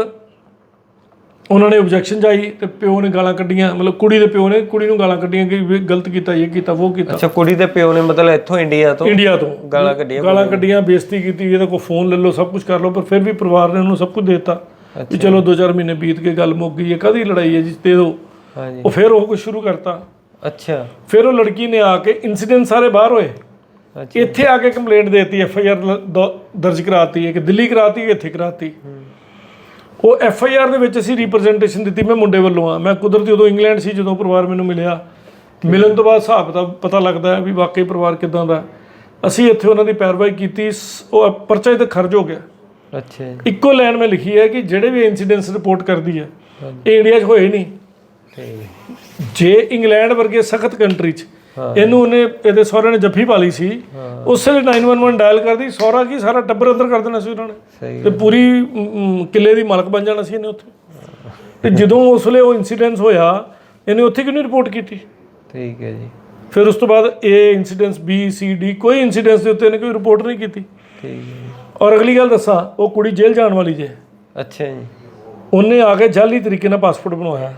ਉਹਨਾਂ ਨੇ ਆਬਜੈਕਸ਼ਨ ਜਾਈ ਤੇ ਪਿਓ ਨੇ ਗਾਲਾਂ ਕੱਢੀਆਂ। ਮਤਲਬ ਕੁੜੀ ਦੇ ਪਿਓ ਨੇ ਕੁੜੀ ਨੂੰ ਗਾਲਾਂ ਕੱਢੀਆਂ ਕਿ ਵੀ ਗਲਤ ਕੀਤਾ ਇਹ ਕੀਤਾ ਉਹ ਕੀਤਾ। ਅੱਛਾ ਕੁੜੀ ਦੇ ਪਿਓ ਨੇ ਮਤਲਬ ਇੱਥੋਂ ਇੰਡੀਆ ਤੋਂ ਇੰਡੀਆ ਤੋਂ ਗਾਲਾਂ ਕੱਢੀਆਂ ਗਾਲਾਂ ਕੱਢੀਆਂ ਬੇਇੱਜ਼ਤੀ ਕੀਤੀ ਇਹਦਾ ਕੋਈ ਫੋਨ ਲੈ ਲਓ ਸਭ ਕੁਝ ਕਰ ਲਓ ਪਰ ਫਿਰ ਵੀ ਪਰਿਵਾਰ ਨੇ ਉਹਨੂੰ ਸਭ ਕੁਝ ਦੇ ਦਿੱਤਾ ਵੀ ਚਲੋ 2-4 ਮਹੀਨੇ ਬੀਤ ਕੇ ਗੱਲ ਮੁੱਕ ਗਈ ਹੈ ਕਾਦੀ ਲੜਾਈ ਹੈ ਜੀ? ਦੇ ਦਿਓ। ਹਾਂਜੀ। ਉਹ ਫਿਰ ਉਹ ਕੁਝ ਸ਼ੁਰੂ ਕਰਤਾ। ਅੱਛਾ। ਫਿਰ ਉਹ ਲੜਕੀ ਨੇ ਆ ਕੇ ਇਨਸੀਡੈਂਟ ਸਾਰੇ ਬਾਹਰ ਹੋਏ। ਅੱਛਾ। ਇੱਥੇ ਆ ਕੇ ਕੰਪਲੇਂਟ ਦੇਤੀ ਐਫ ਆਈ ਆਰ ਦਰਜ ਕਰਾਤੀ ਹੈ ਕਿ ਦਿੱਲੀ ਕਰਾਤੀ ਹੈ ਇੱਥੇ ਕਰਾਤੀ। ਉਹ ਐਫ ਆਈ ਆਰ ਦੇ ਵਿੱਚ ਅਸੀਂ ਰਿਪਰੈਜ਼ੈਂਟੇਸ਼ਨ ਦਿੱਤੀ ਮੈਂ ਮੁੰਡੇ ਵੱਲੋਂ ਆ। ਮੈਂ ਕੁਦਰਤੀ ਉਦੋਂ ਇੰਗਲੈਂਡ ਸੀ ਜਦੋਂ ਪਰਿਵਾਰ ਮੈਨੂੰ ਮਿਲਿਆ। ਮਿਲਣ ਤੋਂ ਬਾਅਦ ਹਿਸਾਬ ਦਾ ਪਤਾ ਲੱਗਦਾ ਵੀ ਵਾਕਈ ਪਰਿਵਾਰ ਕਿਦਾਂ ਦਾ। ਅਸੀਂ ਇੱਥੇ ਉਹਨਾਂ ਦੀ ਪੈਰਵਾਈ ਕੀਤੀ ਉਹ ਪਰਚਾ ਤੇ ਖਰਚ ਹੋ ਗਿਆ। ਅੱਛਾ ਇੱਕੋ ਲਾਈਨ ਮੈਂ ਲਿਖੀ ਹੈ ਕਿ ਜਿਹੜੇ ਵੀ ਇਨਸੀਡੈਂਟਸ ਰਿਪੋਰਟ ਕਰਦੀ ਹੈ ਇਹ ਇੰਡੀਆ 'ਚ ਹੋਏ ਨਹੀਂ। ਜੇ ਇੰਗਲੈਂਡ ਵਰਗੇ ਸਖਤ ਕੰਟਰੀ 'ਚ ਇਹਨੂੰ ਉਹਨੇ ਇਹਦੇ ਸਹੁਰੇ ਨੇ ਜੱਫੀ ਪਾ ਲਈ ਸੀ ਉਸੇ ਲਈ 911 ਡਾਇਲ ਕਰਦੀ ਸਹੁਰਾ ਕੀ ਸਾਰਾ ਟੱਬਰ ਅੰਦਰ ਕਰ ਦੇਣਾ ਸੀ ਉਹਨਾਂ ਨੇ। ਤੇ ਪੂਰੀ ਕਿੱਲੇ ਦੀ ਮਾਲਕ ਬਣ ਜਾਣਾ ਸੀ ਇਹਨੇ ਉੱਥੇ। ਤੇ ਜਦੋਂ ਉਸ ਵੇਲੇ ਉਹ ਇਨਸੀਡੈਂਸ ਹੋਇਆ ਇਹਨੇ ਉੱਥੇ ਕਿਉਂ ਨਹੀਂ ਰਿਪੋਰਟ ਕੀਤੀ? ਠੀਕ ਹੈ ਜੀ। ਫਿਰ ਉਸ ਤੋਂ ਬਾਅਦ ਇਹ ਇਨਸੀਡੈਂਸ ਬੀ ਸੀ ਡੀ ਕੋਈ ਇਨਸੀਡੈਂਸ ਦੇ ਉੱਤੇ ਇਹਨੇ ਕੋਈ ਰਿਪੋਰਟ ਨਹੀਂ ਕੀਤੀ। ਠੀਕ ਹੈ। ਔਰ ਅਗਲੀ ਗੱਲ ਦੱਸਾਂ ਉਹ ਕੁੜੀ ਜੇਲ੍ਹ ਜਾਣ ਵਾਲੀ ਜੇ। ਅੱਛਾ ਜੀ। ਉਹਨੇ ਆ ਕੇ ਜਾਲੀ ਤਰੀਕੇ ਨਾਲ ਪਾਸਪੋਰਟ ਬਣਵਾਇਆ।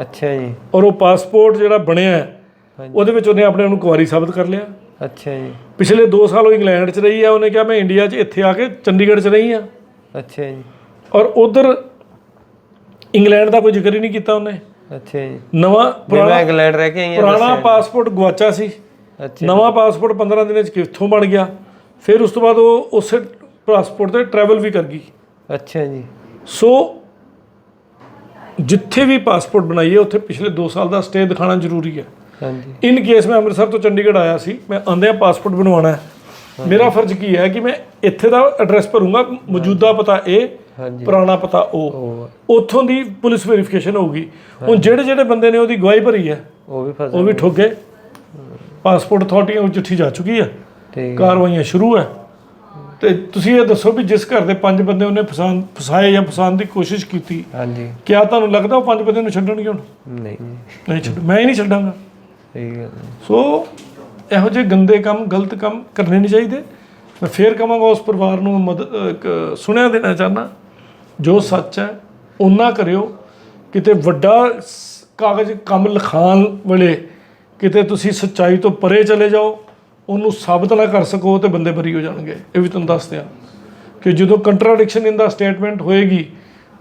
ਅੱਛਾ ਜੀ। ਔਰ ਉਹ ਪਾਸਪੋਰਟ ਜਿਹੜਾ ਬਣਿਆ ਹੈ, ਉਹਦੇ ਵਿੱਚ ਉਹਨੇ ਆਪਣੇ ਆਪ ਨੂੰ ਕੁਆਰੀ ਸਾਬਤ ਕਰ ਲਿਆ। ਅੱਛਾ ਜੀ। ਪਿਛਲੇ 2 ਸਾਲ ਉਹ ਇੰਗਲੈਂਡ 'ਚ ਰਹੀ ਆ ਉਹਨੇ ਕਿਹਾ ਮੈਂ ਇੰਡੀਆ 'ਚ ਇੱਥੇ ਆ ਕੇ ਚੰਡੀਗੜ੍ਹ 'ਚ ਰਹੀ ਆ। ਅੱਛਾ ਜੀ। ਔਰ ਉਧਰ ਇੰਗਲੈਂਡ ਦਾ ਕੋਈ ਜ਼ਿਕਰ ਹੀ ਨਹੀਂ ਕੀਤਾ ਉਹਨੇ। ਅੱਛਾ ਜੀ। ਨਵਾਂ ਵੀ ਪੁਰਾਣਾ ਮੈਂ ਇੰਗਲੈਂਡ ਰਹਿ ਕੇ ਆਈ ਹਾਂ ਪੁਰਾਣਾ ਪਾਸਪੋਰਟ ਗਵਾਚਾ ਸੀ। ਅੱਛਾ ਨਵਾਂ ਪਾਸਪੋਰਟ 15 ਦਿਨਾਂ 'ਚ ਕਿੱਥੋਂ ਬਣ ਗਿਆ। ਫਿਰ ਉਸ ਤੋਂ ਬਾਅਦ ਉਹ ਉਸੇ ਪਾਸਪੋਰਟ ਤੇ ਟਰੈਵਲ ਵੀ ਕਰ ਗਈ। ਅੱਛਾ ਜੀ। ਸੋ ਜਿੱਥੇ ਵੀ ਪਾਸਪੋਰਟ ਬਣਾਈਏ ਉੱਥੇ ਪਿਛਲੇ 2 ਸਾਲ ਦਾ ਸਟੇ ਦਿਖਾਣਾ ਜ਼ਰੂਰੀ ਹੈ। ਹਾਂਜੀ। ਇਨ ਕੇਸ ਮੈਂ ਅੰਮ੍ਰਿਤਸਰ ਤੋਂ ਚੰਡੀਗੜ੍ਹ ਆਇਆ ਸੀ ਮੈਂ ਆਂਦਿਆਂ ਪਾਸਪੋਰਟ ਬਣਵਾਉਣਾ ਹੈ। ਮੇਰਾ ਫਰਜ਼ ਕੀ ਹੈ ਕਿ ਮੈਂ ਇੱਥੇ ਦਾ ਐਡਰੈਸ ਭਰੂੰਗਾ ਮੌਜੂਦਾ ਪਤਾ ਇਹ ਹਾਂਜੀ। ਪੁਰਾਣਾ ਪਤਾ ਉਹ ਉੱਥੋਂ ਦੀ ਪੁਲਿਸ ਵੈਰੀਫਿਕੇਸ਼ਨ ਹੋਊਗੀ। ਹੁਣ ਜਿਹੜੇ ਜਿਹੜੇ ਬੰਦੇ ਨੇ ਉਹਦੀ ਗਵਾਹੀ ਭਰੀ ਹੈ ਉਹ ਵੀ ਫਸ ਉਹ ਵੀ ਠੋਕ ਗਏ ਪਾਸਪੋਰਟ ਅਥਾਰਟੀ ਨੂੰ ਚਿੱਠੀ ਜਾ ਚੁੱਕੀ ਹੈ। ਠੀਕ ਕਾਰਵਾਈਆਂ ਸ਼ੁਰੂ ਹੈ। ਤੇ ਤੁਸੀਂ ਇਹ ਦੱਸੋ ਵੀ ਜਿਸ ਘਰ ਦੇ ਪੰਜ ਬੰਦੇ ਉਹਨੇ ਫਸਾਉਣ ਫਸਾਏ ਜਾਂ ਫਸਾਉਣ ਦੀ ਕੋਸ਼ਿਸ਼ ਕੀਤੀ ਹਾਂਜੀ। ਕਿਆ ਤੁਹਾਨੂੰ ਲੱਗਦਾ ਉਹ ਪੰਜ ਬੰਦੇ ਨੂੰ ਛੱਡਣਗੇ ਹੁਣ? ਨਹੀਂ। ਨਹੀਂ ਛੱਡ ਮੈਂ ਹੀ ਨਹੀਂ ਛੱਡਾਂਗਾ। ਸਹੀ ਗੱਲ। ਸੋ ਇਹੋ ਜਿਹੇ ਗੰਦੇ ਕੰਮ ਗਲਤ ਕੰਮ ਕਰਨੇ ਨਹੀਂ ਚਾਹੀਦੇ। ਮੈਂ ਫੇਰ ਕਹਾਂਗਾ ਉਸ ਪਰਿਵਾਰ ਨੂੰ ਮਦਦ ਸੁਣਿਆ ਦੇਣਾ ਚਾਹਨਾ ਜੋ ਸੱਚ ਹੈ ਉਹਨਾਂ ਕਰਿਓ। ਕਿਤੇ ਵੱਡਾ ਕਾਗਜ਼ ਕੰਮ ਲਿਖਾਣ ਵੇਲੇ ਕਿਤੇ ਤੁਸੀਂ ਸੱਚਾਈ ਤੋਂ ਪਰੇ ਚਲੇ ਜਾਓ। ਉਹਨੂੰ ਸਾਬਤ ਨਾ ਕਰ ਸਕੋ ਤੇ ਬੰਦੇ ਬਰੀ ਹੋ ਜਾਣਗੇ। ਇਹ ਵੀ ਤੁਹਾਨੂੰ ਦੱਸ ਦਿਆਂ ਕਿ ਜਦੋਂ ਕੰਟਰਾਡਿਕਸ਼ਨ ਇਨ ਦਾ ਸਟੇਟਮੈਂਟ ਹੋਏਗੀ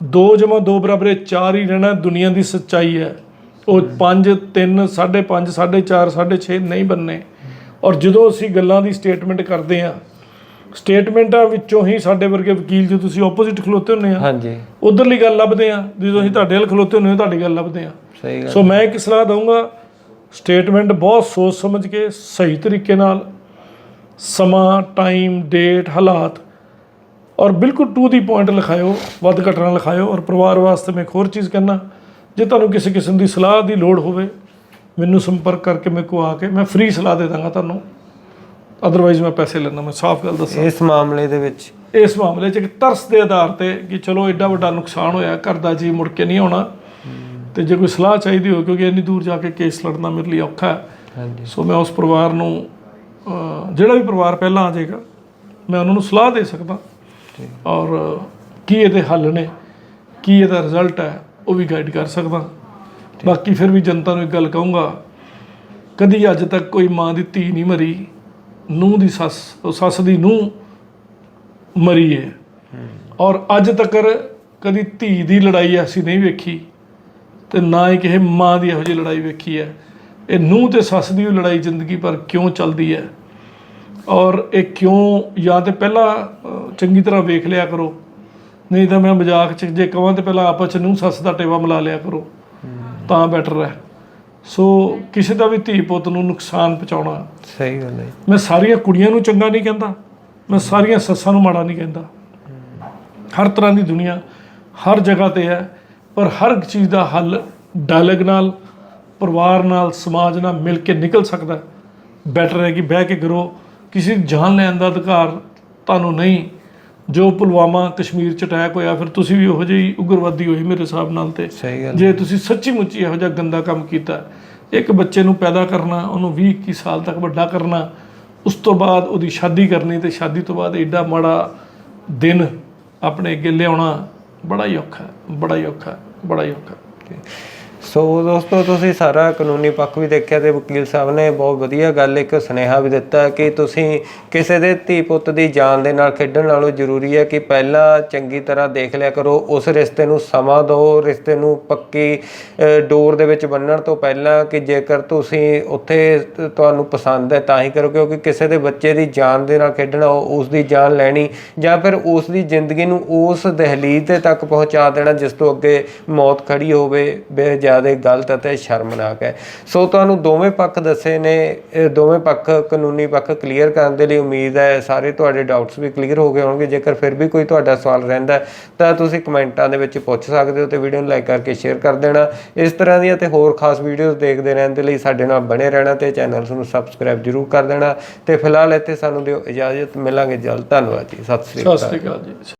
2 ਜਮਾ 2 ਬਰਾਬਰ ਇਹ 4 ਹੀ ਰਹਿਣਾ ਦੁਨੀਆ ਦੀ ਸੱਚਾਈ ਹੈ। ਉਹ 5 3 5.5 4.5 6.5 ਨਹੀਂ ਬੰਨੇ। ਔਰ ਜਦੋਂ ਅਸੀਂ ਗੱਲਾਂ ਦੀ ਸਟੇਟਮੈਂਟ ਕਰਦੇ ਆ ਸਟੇਟਮੈਂਟਾਂ ਵਿੱਚੋਂ ਹੀ ਸਾਡੇ ਵਰਗੇ ਵਕੀਲ ਜੇ ਤੁਸੀਂ ਆਪੋਜ਼ਿਟ ਖਲੋਤੇ ਹੁੰਨੇ ਆ ਹਾਂਜੀ। ਉਧਰਲੀ ਗੱਲ ਲੱਭਦੇ ਆ। ਜਦੋਂ ਅਸੀਂ ਤੁਹਾਡੇ ਵੱਲ ਖਲੋਤੇ ਹੁੰਨੇ ਆ ਤੁਹਾਡੀ ਗੱਲ ਲੱਭਦੇ ਆ। ਸਹੀ ਗੱਲ ਸੋ ਮੈਂ ਇੱਕ ਸਲਾਹ ਦਊਂਗਾ ਸਟੇਟਮੈਂਟ ਬਹੁਤ ਸੋਚ ਸਮਝ ਕੇ ਸਹੀ ਤਰੀਕੇ ਨਾਲ ਸਮਾਂ ਟਾਈਮ ਡੇਟ ਹਾਲਾਤ ਔਰ ਬਿਲਕੁਲ ਟੂ ਦੀ ਪੁਆਇੰਟ ਲਿਖਾਇਓ ਵੱਧ ਘਟਨਾ ਲਿਖਾਇਓ ਔਰ ਪਰਿਵਾਰ ਵਾਸਤੇ ਮੈਂ ਇੱਕ ਹੋਰ ਚੀਜ਼ ਕਹਿਣਾ ਜੇ ਤੁਹਾਨੂੰ ਕਿਸੇ ਕਿਸਮ ਦੀ ਸਲਾਹ ਦੀ ਲੋੜ ਹੋਵੇ ਮੈਨੂੰ ਸੰਪਰਕ ਕਰਕੇ ਮੇਰੇ ਕੋ ਆ ਕੇ ਮੈਂ ਫ੍ਰੀ ਸਲਾਹ ਦੇ ਦਾਂਗਾ ਤੁਹਾਨੂੰ ਅਦਰਵਾਈਜ਼ ਮੈਂ ਪੈਸੇ ਲੈਣਾ ਮੈਂ ਸਾਫ਼ ਗੱਲ ਦੱਸਾਂ। ਇਸ ਮਾਮਲੇ ਦੇ ਵਿੱਚ? ਇਸ ਮਾਮਲੇ 'ਚ ਇੱਕ ਤਰਸ ਦੇ ਆਧਾਰ ਤੇ ਕਿ ਚਲੋ ਐਡਾ ਵੱਡਾ ਨੁਕਸਾਨ ਹੋਇਆ ਘਰ ਦਾ ਜੀ ਮੁੜ ਕੇ ਨਹੀਂ ਆਉਣਾ ਤੇ ਜੇ ਕੋਈ ਸਲਾਹ ਚਾਹੀਦੀ ਹੋ ਕਿਉਂਕਿ ਇੰਨੀ ਦੂਰ ਜਾ ਕੇ ਕੇਸ ਲੜਨਾ ਮੇਰੇ ਲਈ ਔਖਾ ਹੈ। ਹਾਂਜੀ। ਸੋ ਮੈਂ ਉਸ ਪਰਿਵਾਰ ਨੂੰ ਜਿਹੜਾ ਵੀ ਪਰਿਵਾਰ ਪਹਿਲਾਂ ਆ ਜਾਏਗਾ ਮੈਂ ਉਹਨਾਂ ਨੂੰ ਸਲਾਹ ਦੇ ਸਕਦਾ। ਔਰ ਕੀ ਇਹਦੇ ਹੱਲ ਨੇ ਕੀ ਇਹਦਾ ਰਿਜ਼ਲਟ ਹੈ ਉਹ ਵੀ ਗਾਈਡ ਕਰ ਸਕਦਾ। ਬਾਕੀ ਫਿਰ ਵੀ ਜਨਤਾ ਨੂੰ ਇੱਕ ਗੱਲ ਕਹੂੰਗਾ ਕਦੀ ਅੱਜ ਤੱਕ ਕੋਈ ਮਾਂ ਦੀ ਧੀ ਨਹੀਂ ਮਰੀ ਨੂੰਹ ਦੀ ਸੱਸ ਉਹ ਸੱਸ ਦੀ ਨੂੰਹ ਮਰੀ ਹੈ। ਔਰ ਅੱਜ ਤੱਕ ਕਦੀ ਧੀ ਦੀ ਲੜਾਈ ਅਸੀਂ ਨਹੀਂ ਵੇਖੀ ਤੇ ਨਾ ਹੀ ਕਿਸੇ ਮਾਂ ਦੀ ਇਹੋ ਜਿਹੀ ਲੜਾਈ ਵੇਖੀ ਹੈ। ਇਹ ਨੂੰਹ ਤੇ ਸੱਸ ਦੀ ਲੜਾਈ ਜ਼ਿੰਦਗੀ ਭਰ ਕਿਉਂ ਚੱਲਦੀ ਹੈ? ਔਰ ਇਹ ਕਿਉਂ ਜਾਂ ਤੇ ਪਹਿਲਾਂ ਚੰਗੀ ਤਰ੍ਹਾਂ ਵੇਖ ਲਿਆ ਕਰੋ। ਨਹੀਂ ਤਾਂ ਮੈਂ ਮਜ਼ਾਕ ਚ ਜੇ ਕਹਾਂ ਤੇ ਪਹਿਲਾਂ ਆਪਸ ਚ ਨੂੰਹ ਸੱਸ ਦਾ ਟੇਵਾ ਮਿਲਾ ਲਿਆ ਕਰੋ। ਤਾਂ ਬੈਟਰ ਹੈ। ਸੋ ਕਿਸੇ ਦਾ ਵੀ ਧੀ ਪੁੱਤ ਨੂੰ ਨੁਕਸਾਨ ਪਹੁੰਚਾਉਣਾ। ਸਹੀ ਗੱਲ ਹੈ ਮੈਂ ਸਾਰੀਆਂ ਕੁੜੀਆਂ ਨੂੰ ਚੰਗਾ ਨਹੀਂ ਕਹਿੰਦਾ। ਮੈਂ ਸਾਰੀਆਂ ਸੱਸਾਂ ਨੂੰ ਮਾੜਾ ਨਹੀਂ ਕਹਿੰਦਾ। ਹਰ ਤਰ੍ਹਾਂ ਦੀ ਦੁਨੀਆ ਹਰ ਜਗ੍ਹਾ ਤੇ ਹੈ। ਪਰ ਹਰ ਇੱਕ ਚੀਜ਼ ਦਾ ਹੱਲ ਡਾਇਲੌਗ ਨਾਲ ਪਰਿਵਾਰ ਨਾਲ ਸਮਾਜ ਨਾਲ ਮਿਲ ਕੇ ਨਿਕਲ ਸਕਦਾ ਬੈਟਰ ਹੈ ਕਿ ਬਹਿ ਕੇ ਕਰੋ। ਕਿਸੇ ਦੀ ਜਾਨ ਲੈਣ ਦਾ ਅਧਿਕਾਰ ਤੁਹਾਨੂੰ ਨਹੀਂ। ਜੋ ਪੁਲਵਾਮਾ ਕਸ਼ਮੀਰ ਚ ਅਟੈਕ ਹੋਇਆ ਫਿਰ ਤੁਸੀਂ ਵੀ ਉਹੋ ਜਿਹੀ ਉਗਰਵਾਦੀ ਹੋਈ ਮੇਰੇ ਹਿਸਾਬ ਨਾਲ ਤੇ। ਜੇ ਤੁਸੀਂ ਸੱਚੀ ਮੁੱਚੀ ਇਹੋ ਜਿਹਾ ਗੰਦਾ ਕੰਮ ਕੀਤਾ ਇੱਕ ਬੱਚੇ ਨੂੰ ਪੈਦਾ ਕਰਨਾ ਉਹਨੂੰ 20 21 ਸਾਲ ਤੱਕ ਵੱਡਾ ਕਰਨਾ ਉਸ ਤੋਂ ਬਾਅਦ ਉਹਦੀ ਸ਼ਾਦੀ ਕਰਨੀ ਤੇ ਸ਼ਾਦੀ ਤੋਂ ਬਾਅਦ ਐਡਾ ਮਾੜਾ ਦਿਨ ਆਪਣੇ ਅੱਗੇ ਲਿਆਉਣਾ ਬੜਾ ਹੀ ਔਖਾ ਬੜਾ ਹੀ ਔਖਾ ਬੜਾ ਹੀ ਔਖਾ। ਸੋ ਦੋਸਤੋ, ਤੁਸੀਂ ਸਾਰਾ ਕਾਨੂੰਨੀ ਪੱਖ ਵੀ ਦੇਖਿਆ ਤੇ ਵਕੀਲ ਸਾਹਿਬ ਨੇ ਬਹੁਤ ਵਧੀਆ ਗੱਲ, ਇੱਕ ਸੁਨੇਹਾ ਵੀ ਦਿੱਤਾ ਕਿ ਤੁਸੀਂ ਕਿਸੇ ਦੇ ਧੀ ਪੁੱਤ ਦੀ ਜਾਨ ਦੇ ਨਾਲ ਖੇਡਣ ਨਾਲੋਂ ਜ਼ਰੂਰੀ ਹੈ ਕਿ ਪਹਿਲਾਂ ਚੰਗੀ ਤਰ੍ਹਾਂ ਦੇਖ ਲਿਆ ਕਰੋ, ਉਸ ਰਿਸ਼ਤੇ ਨੂੰ ਸਮਾਂ ਦਿਓ, ਰਿਸ਼ਤੇ ਨੂੰ ਪੱਕੀ ਡੋਰ ਦੇ ਵਿੱਚ ਬੰਨਣ ਤੋਂ ਪਹਿਲਾਂ ਕਿ ਜੇਕਰ ਤੁਸੀਂ ਉੱਥੇ ਤੁਹਾਨੂੰ ਪਸੰਦ ਹੈ ਤਾਂ ਹੀ ਕਰੋ, ਕਿਉਂਕਿ ਕਿਸੇ ਦੇ ਬੱਚੇ ਦੀ ਜਾਨ ਦੇ ਨਾਲ ਖੇਡਣਾ, ਉਹ- ਉਸ ਦੀ ਜਾਨ ਲੈਣੀ ਜਾਂ ਫਿਰ ਉਸ ਦੀ ਜ਼ਿੰਦਗੀ ਨੂੰ ਉਸ ਦਹਲੀਜ਼ ਤੇ ਤੱਕ ਪਹੁੰਚਾ ਦੇਣਾ, ਜਿਸ ਤੋਂ ਅੱਗੇ ਮੌਤ ਖੜੀ ਹੋਵੇ ਜ਼ਿਆਦਾ ਗਲਤ ਅਤੇ ਸ਼ਰਮਨਾਕ ਹੈ। ਸੋ ਤੁਹਾਨੂੰ ਦੋਵੇਂ ਪੱਖ ਦੱਸੇ ਨੇ ਦੋਵੇਂ ਪੱਖ ਕਾਨੂੰਨੀ ਪੱਖ ਕਲੀਅਰ ਕਰਨ ਦੇ ਲਈ ਉਮੀਦ ਹੈ, ਸਾਰੇ ਤੁਹਾਡੇ ਡਾਊਟਸ ਵੀ ਕਲੀਅਰ ਹੋ ਗਏ ਹੋਣਗੇ। ਜੇਕਰ ਫਿਰ ਵੀ ਕੋਈ ਤੁਹਾਡਾ ਸਵਾਲ ਰਹਿੰਦਾ ਤਾਂ ਤੁਸੀਂ ਕਮੈਂਟਾਂ ਦੇ ਵਿੱਚ ਪੁੱਛ ਸਕਦੇ ਹੋ ਤੇ ਵੀਡੀਓ ਨੂੰ ਲਾਈਕ ਕਰਕੇ ਸ਼ੇਅਰ ਕਰ ਦੇਣਾ। ਇਸ ਤਰ੍ਹਾਂ ਦੀਆਂ ਤੇ ਹੋਰ ਖਾਸ ਵੀਡੀਓਜ਼ ਦੇਖਦੇ ਰਹਿਣ ਦੇ ਲਈ ਸਾਡੇ ਨਾਲ ਬਣੇ ਰਹਿਣਾ ਤੇ ਚੈਨਲ ਨੂੰ ਸਬਸਕ੍ਰਾਈਬ ਜਰੂਰ ਕਰ ਦੇਣਾ। ਤੇ ਫਿਲਹਾਲ ਇੱਥੇ ਸਾਨੂੰ ਦਿਓ ਇਜਾਜ਼ਤ, ਮਿਲਾਂਗੇ ਜਲਦ। ਧੰਨਵਾਦ ਜੀ। ਸਤਿ ਸ੍ਰੀ ਅਕਾਲ। ਸਤਿ ਸ੍ਰੀ ਅਕਾਲ ਜੀ।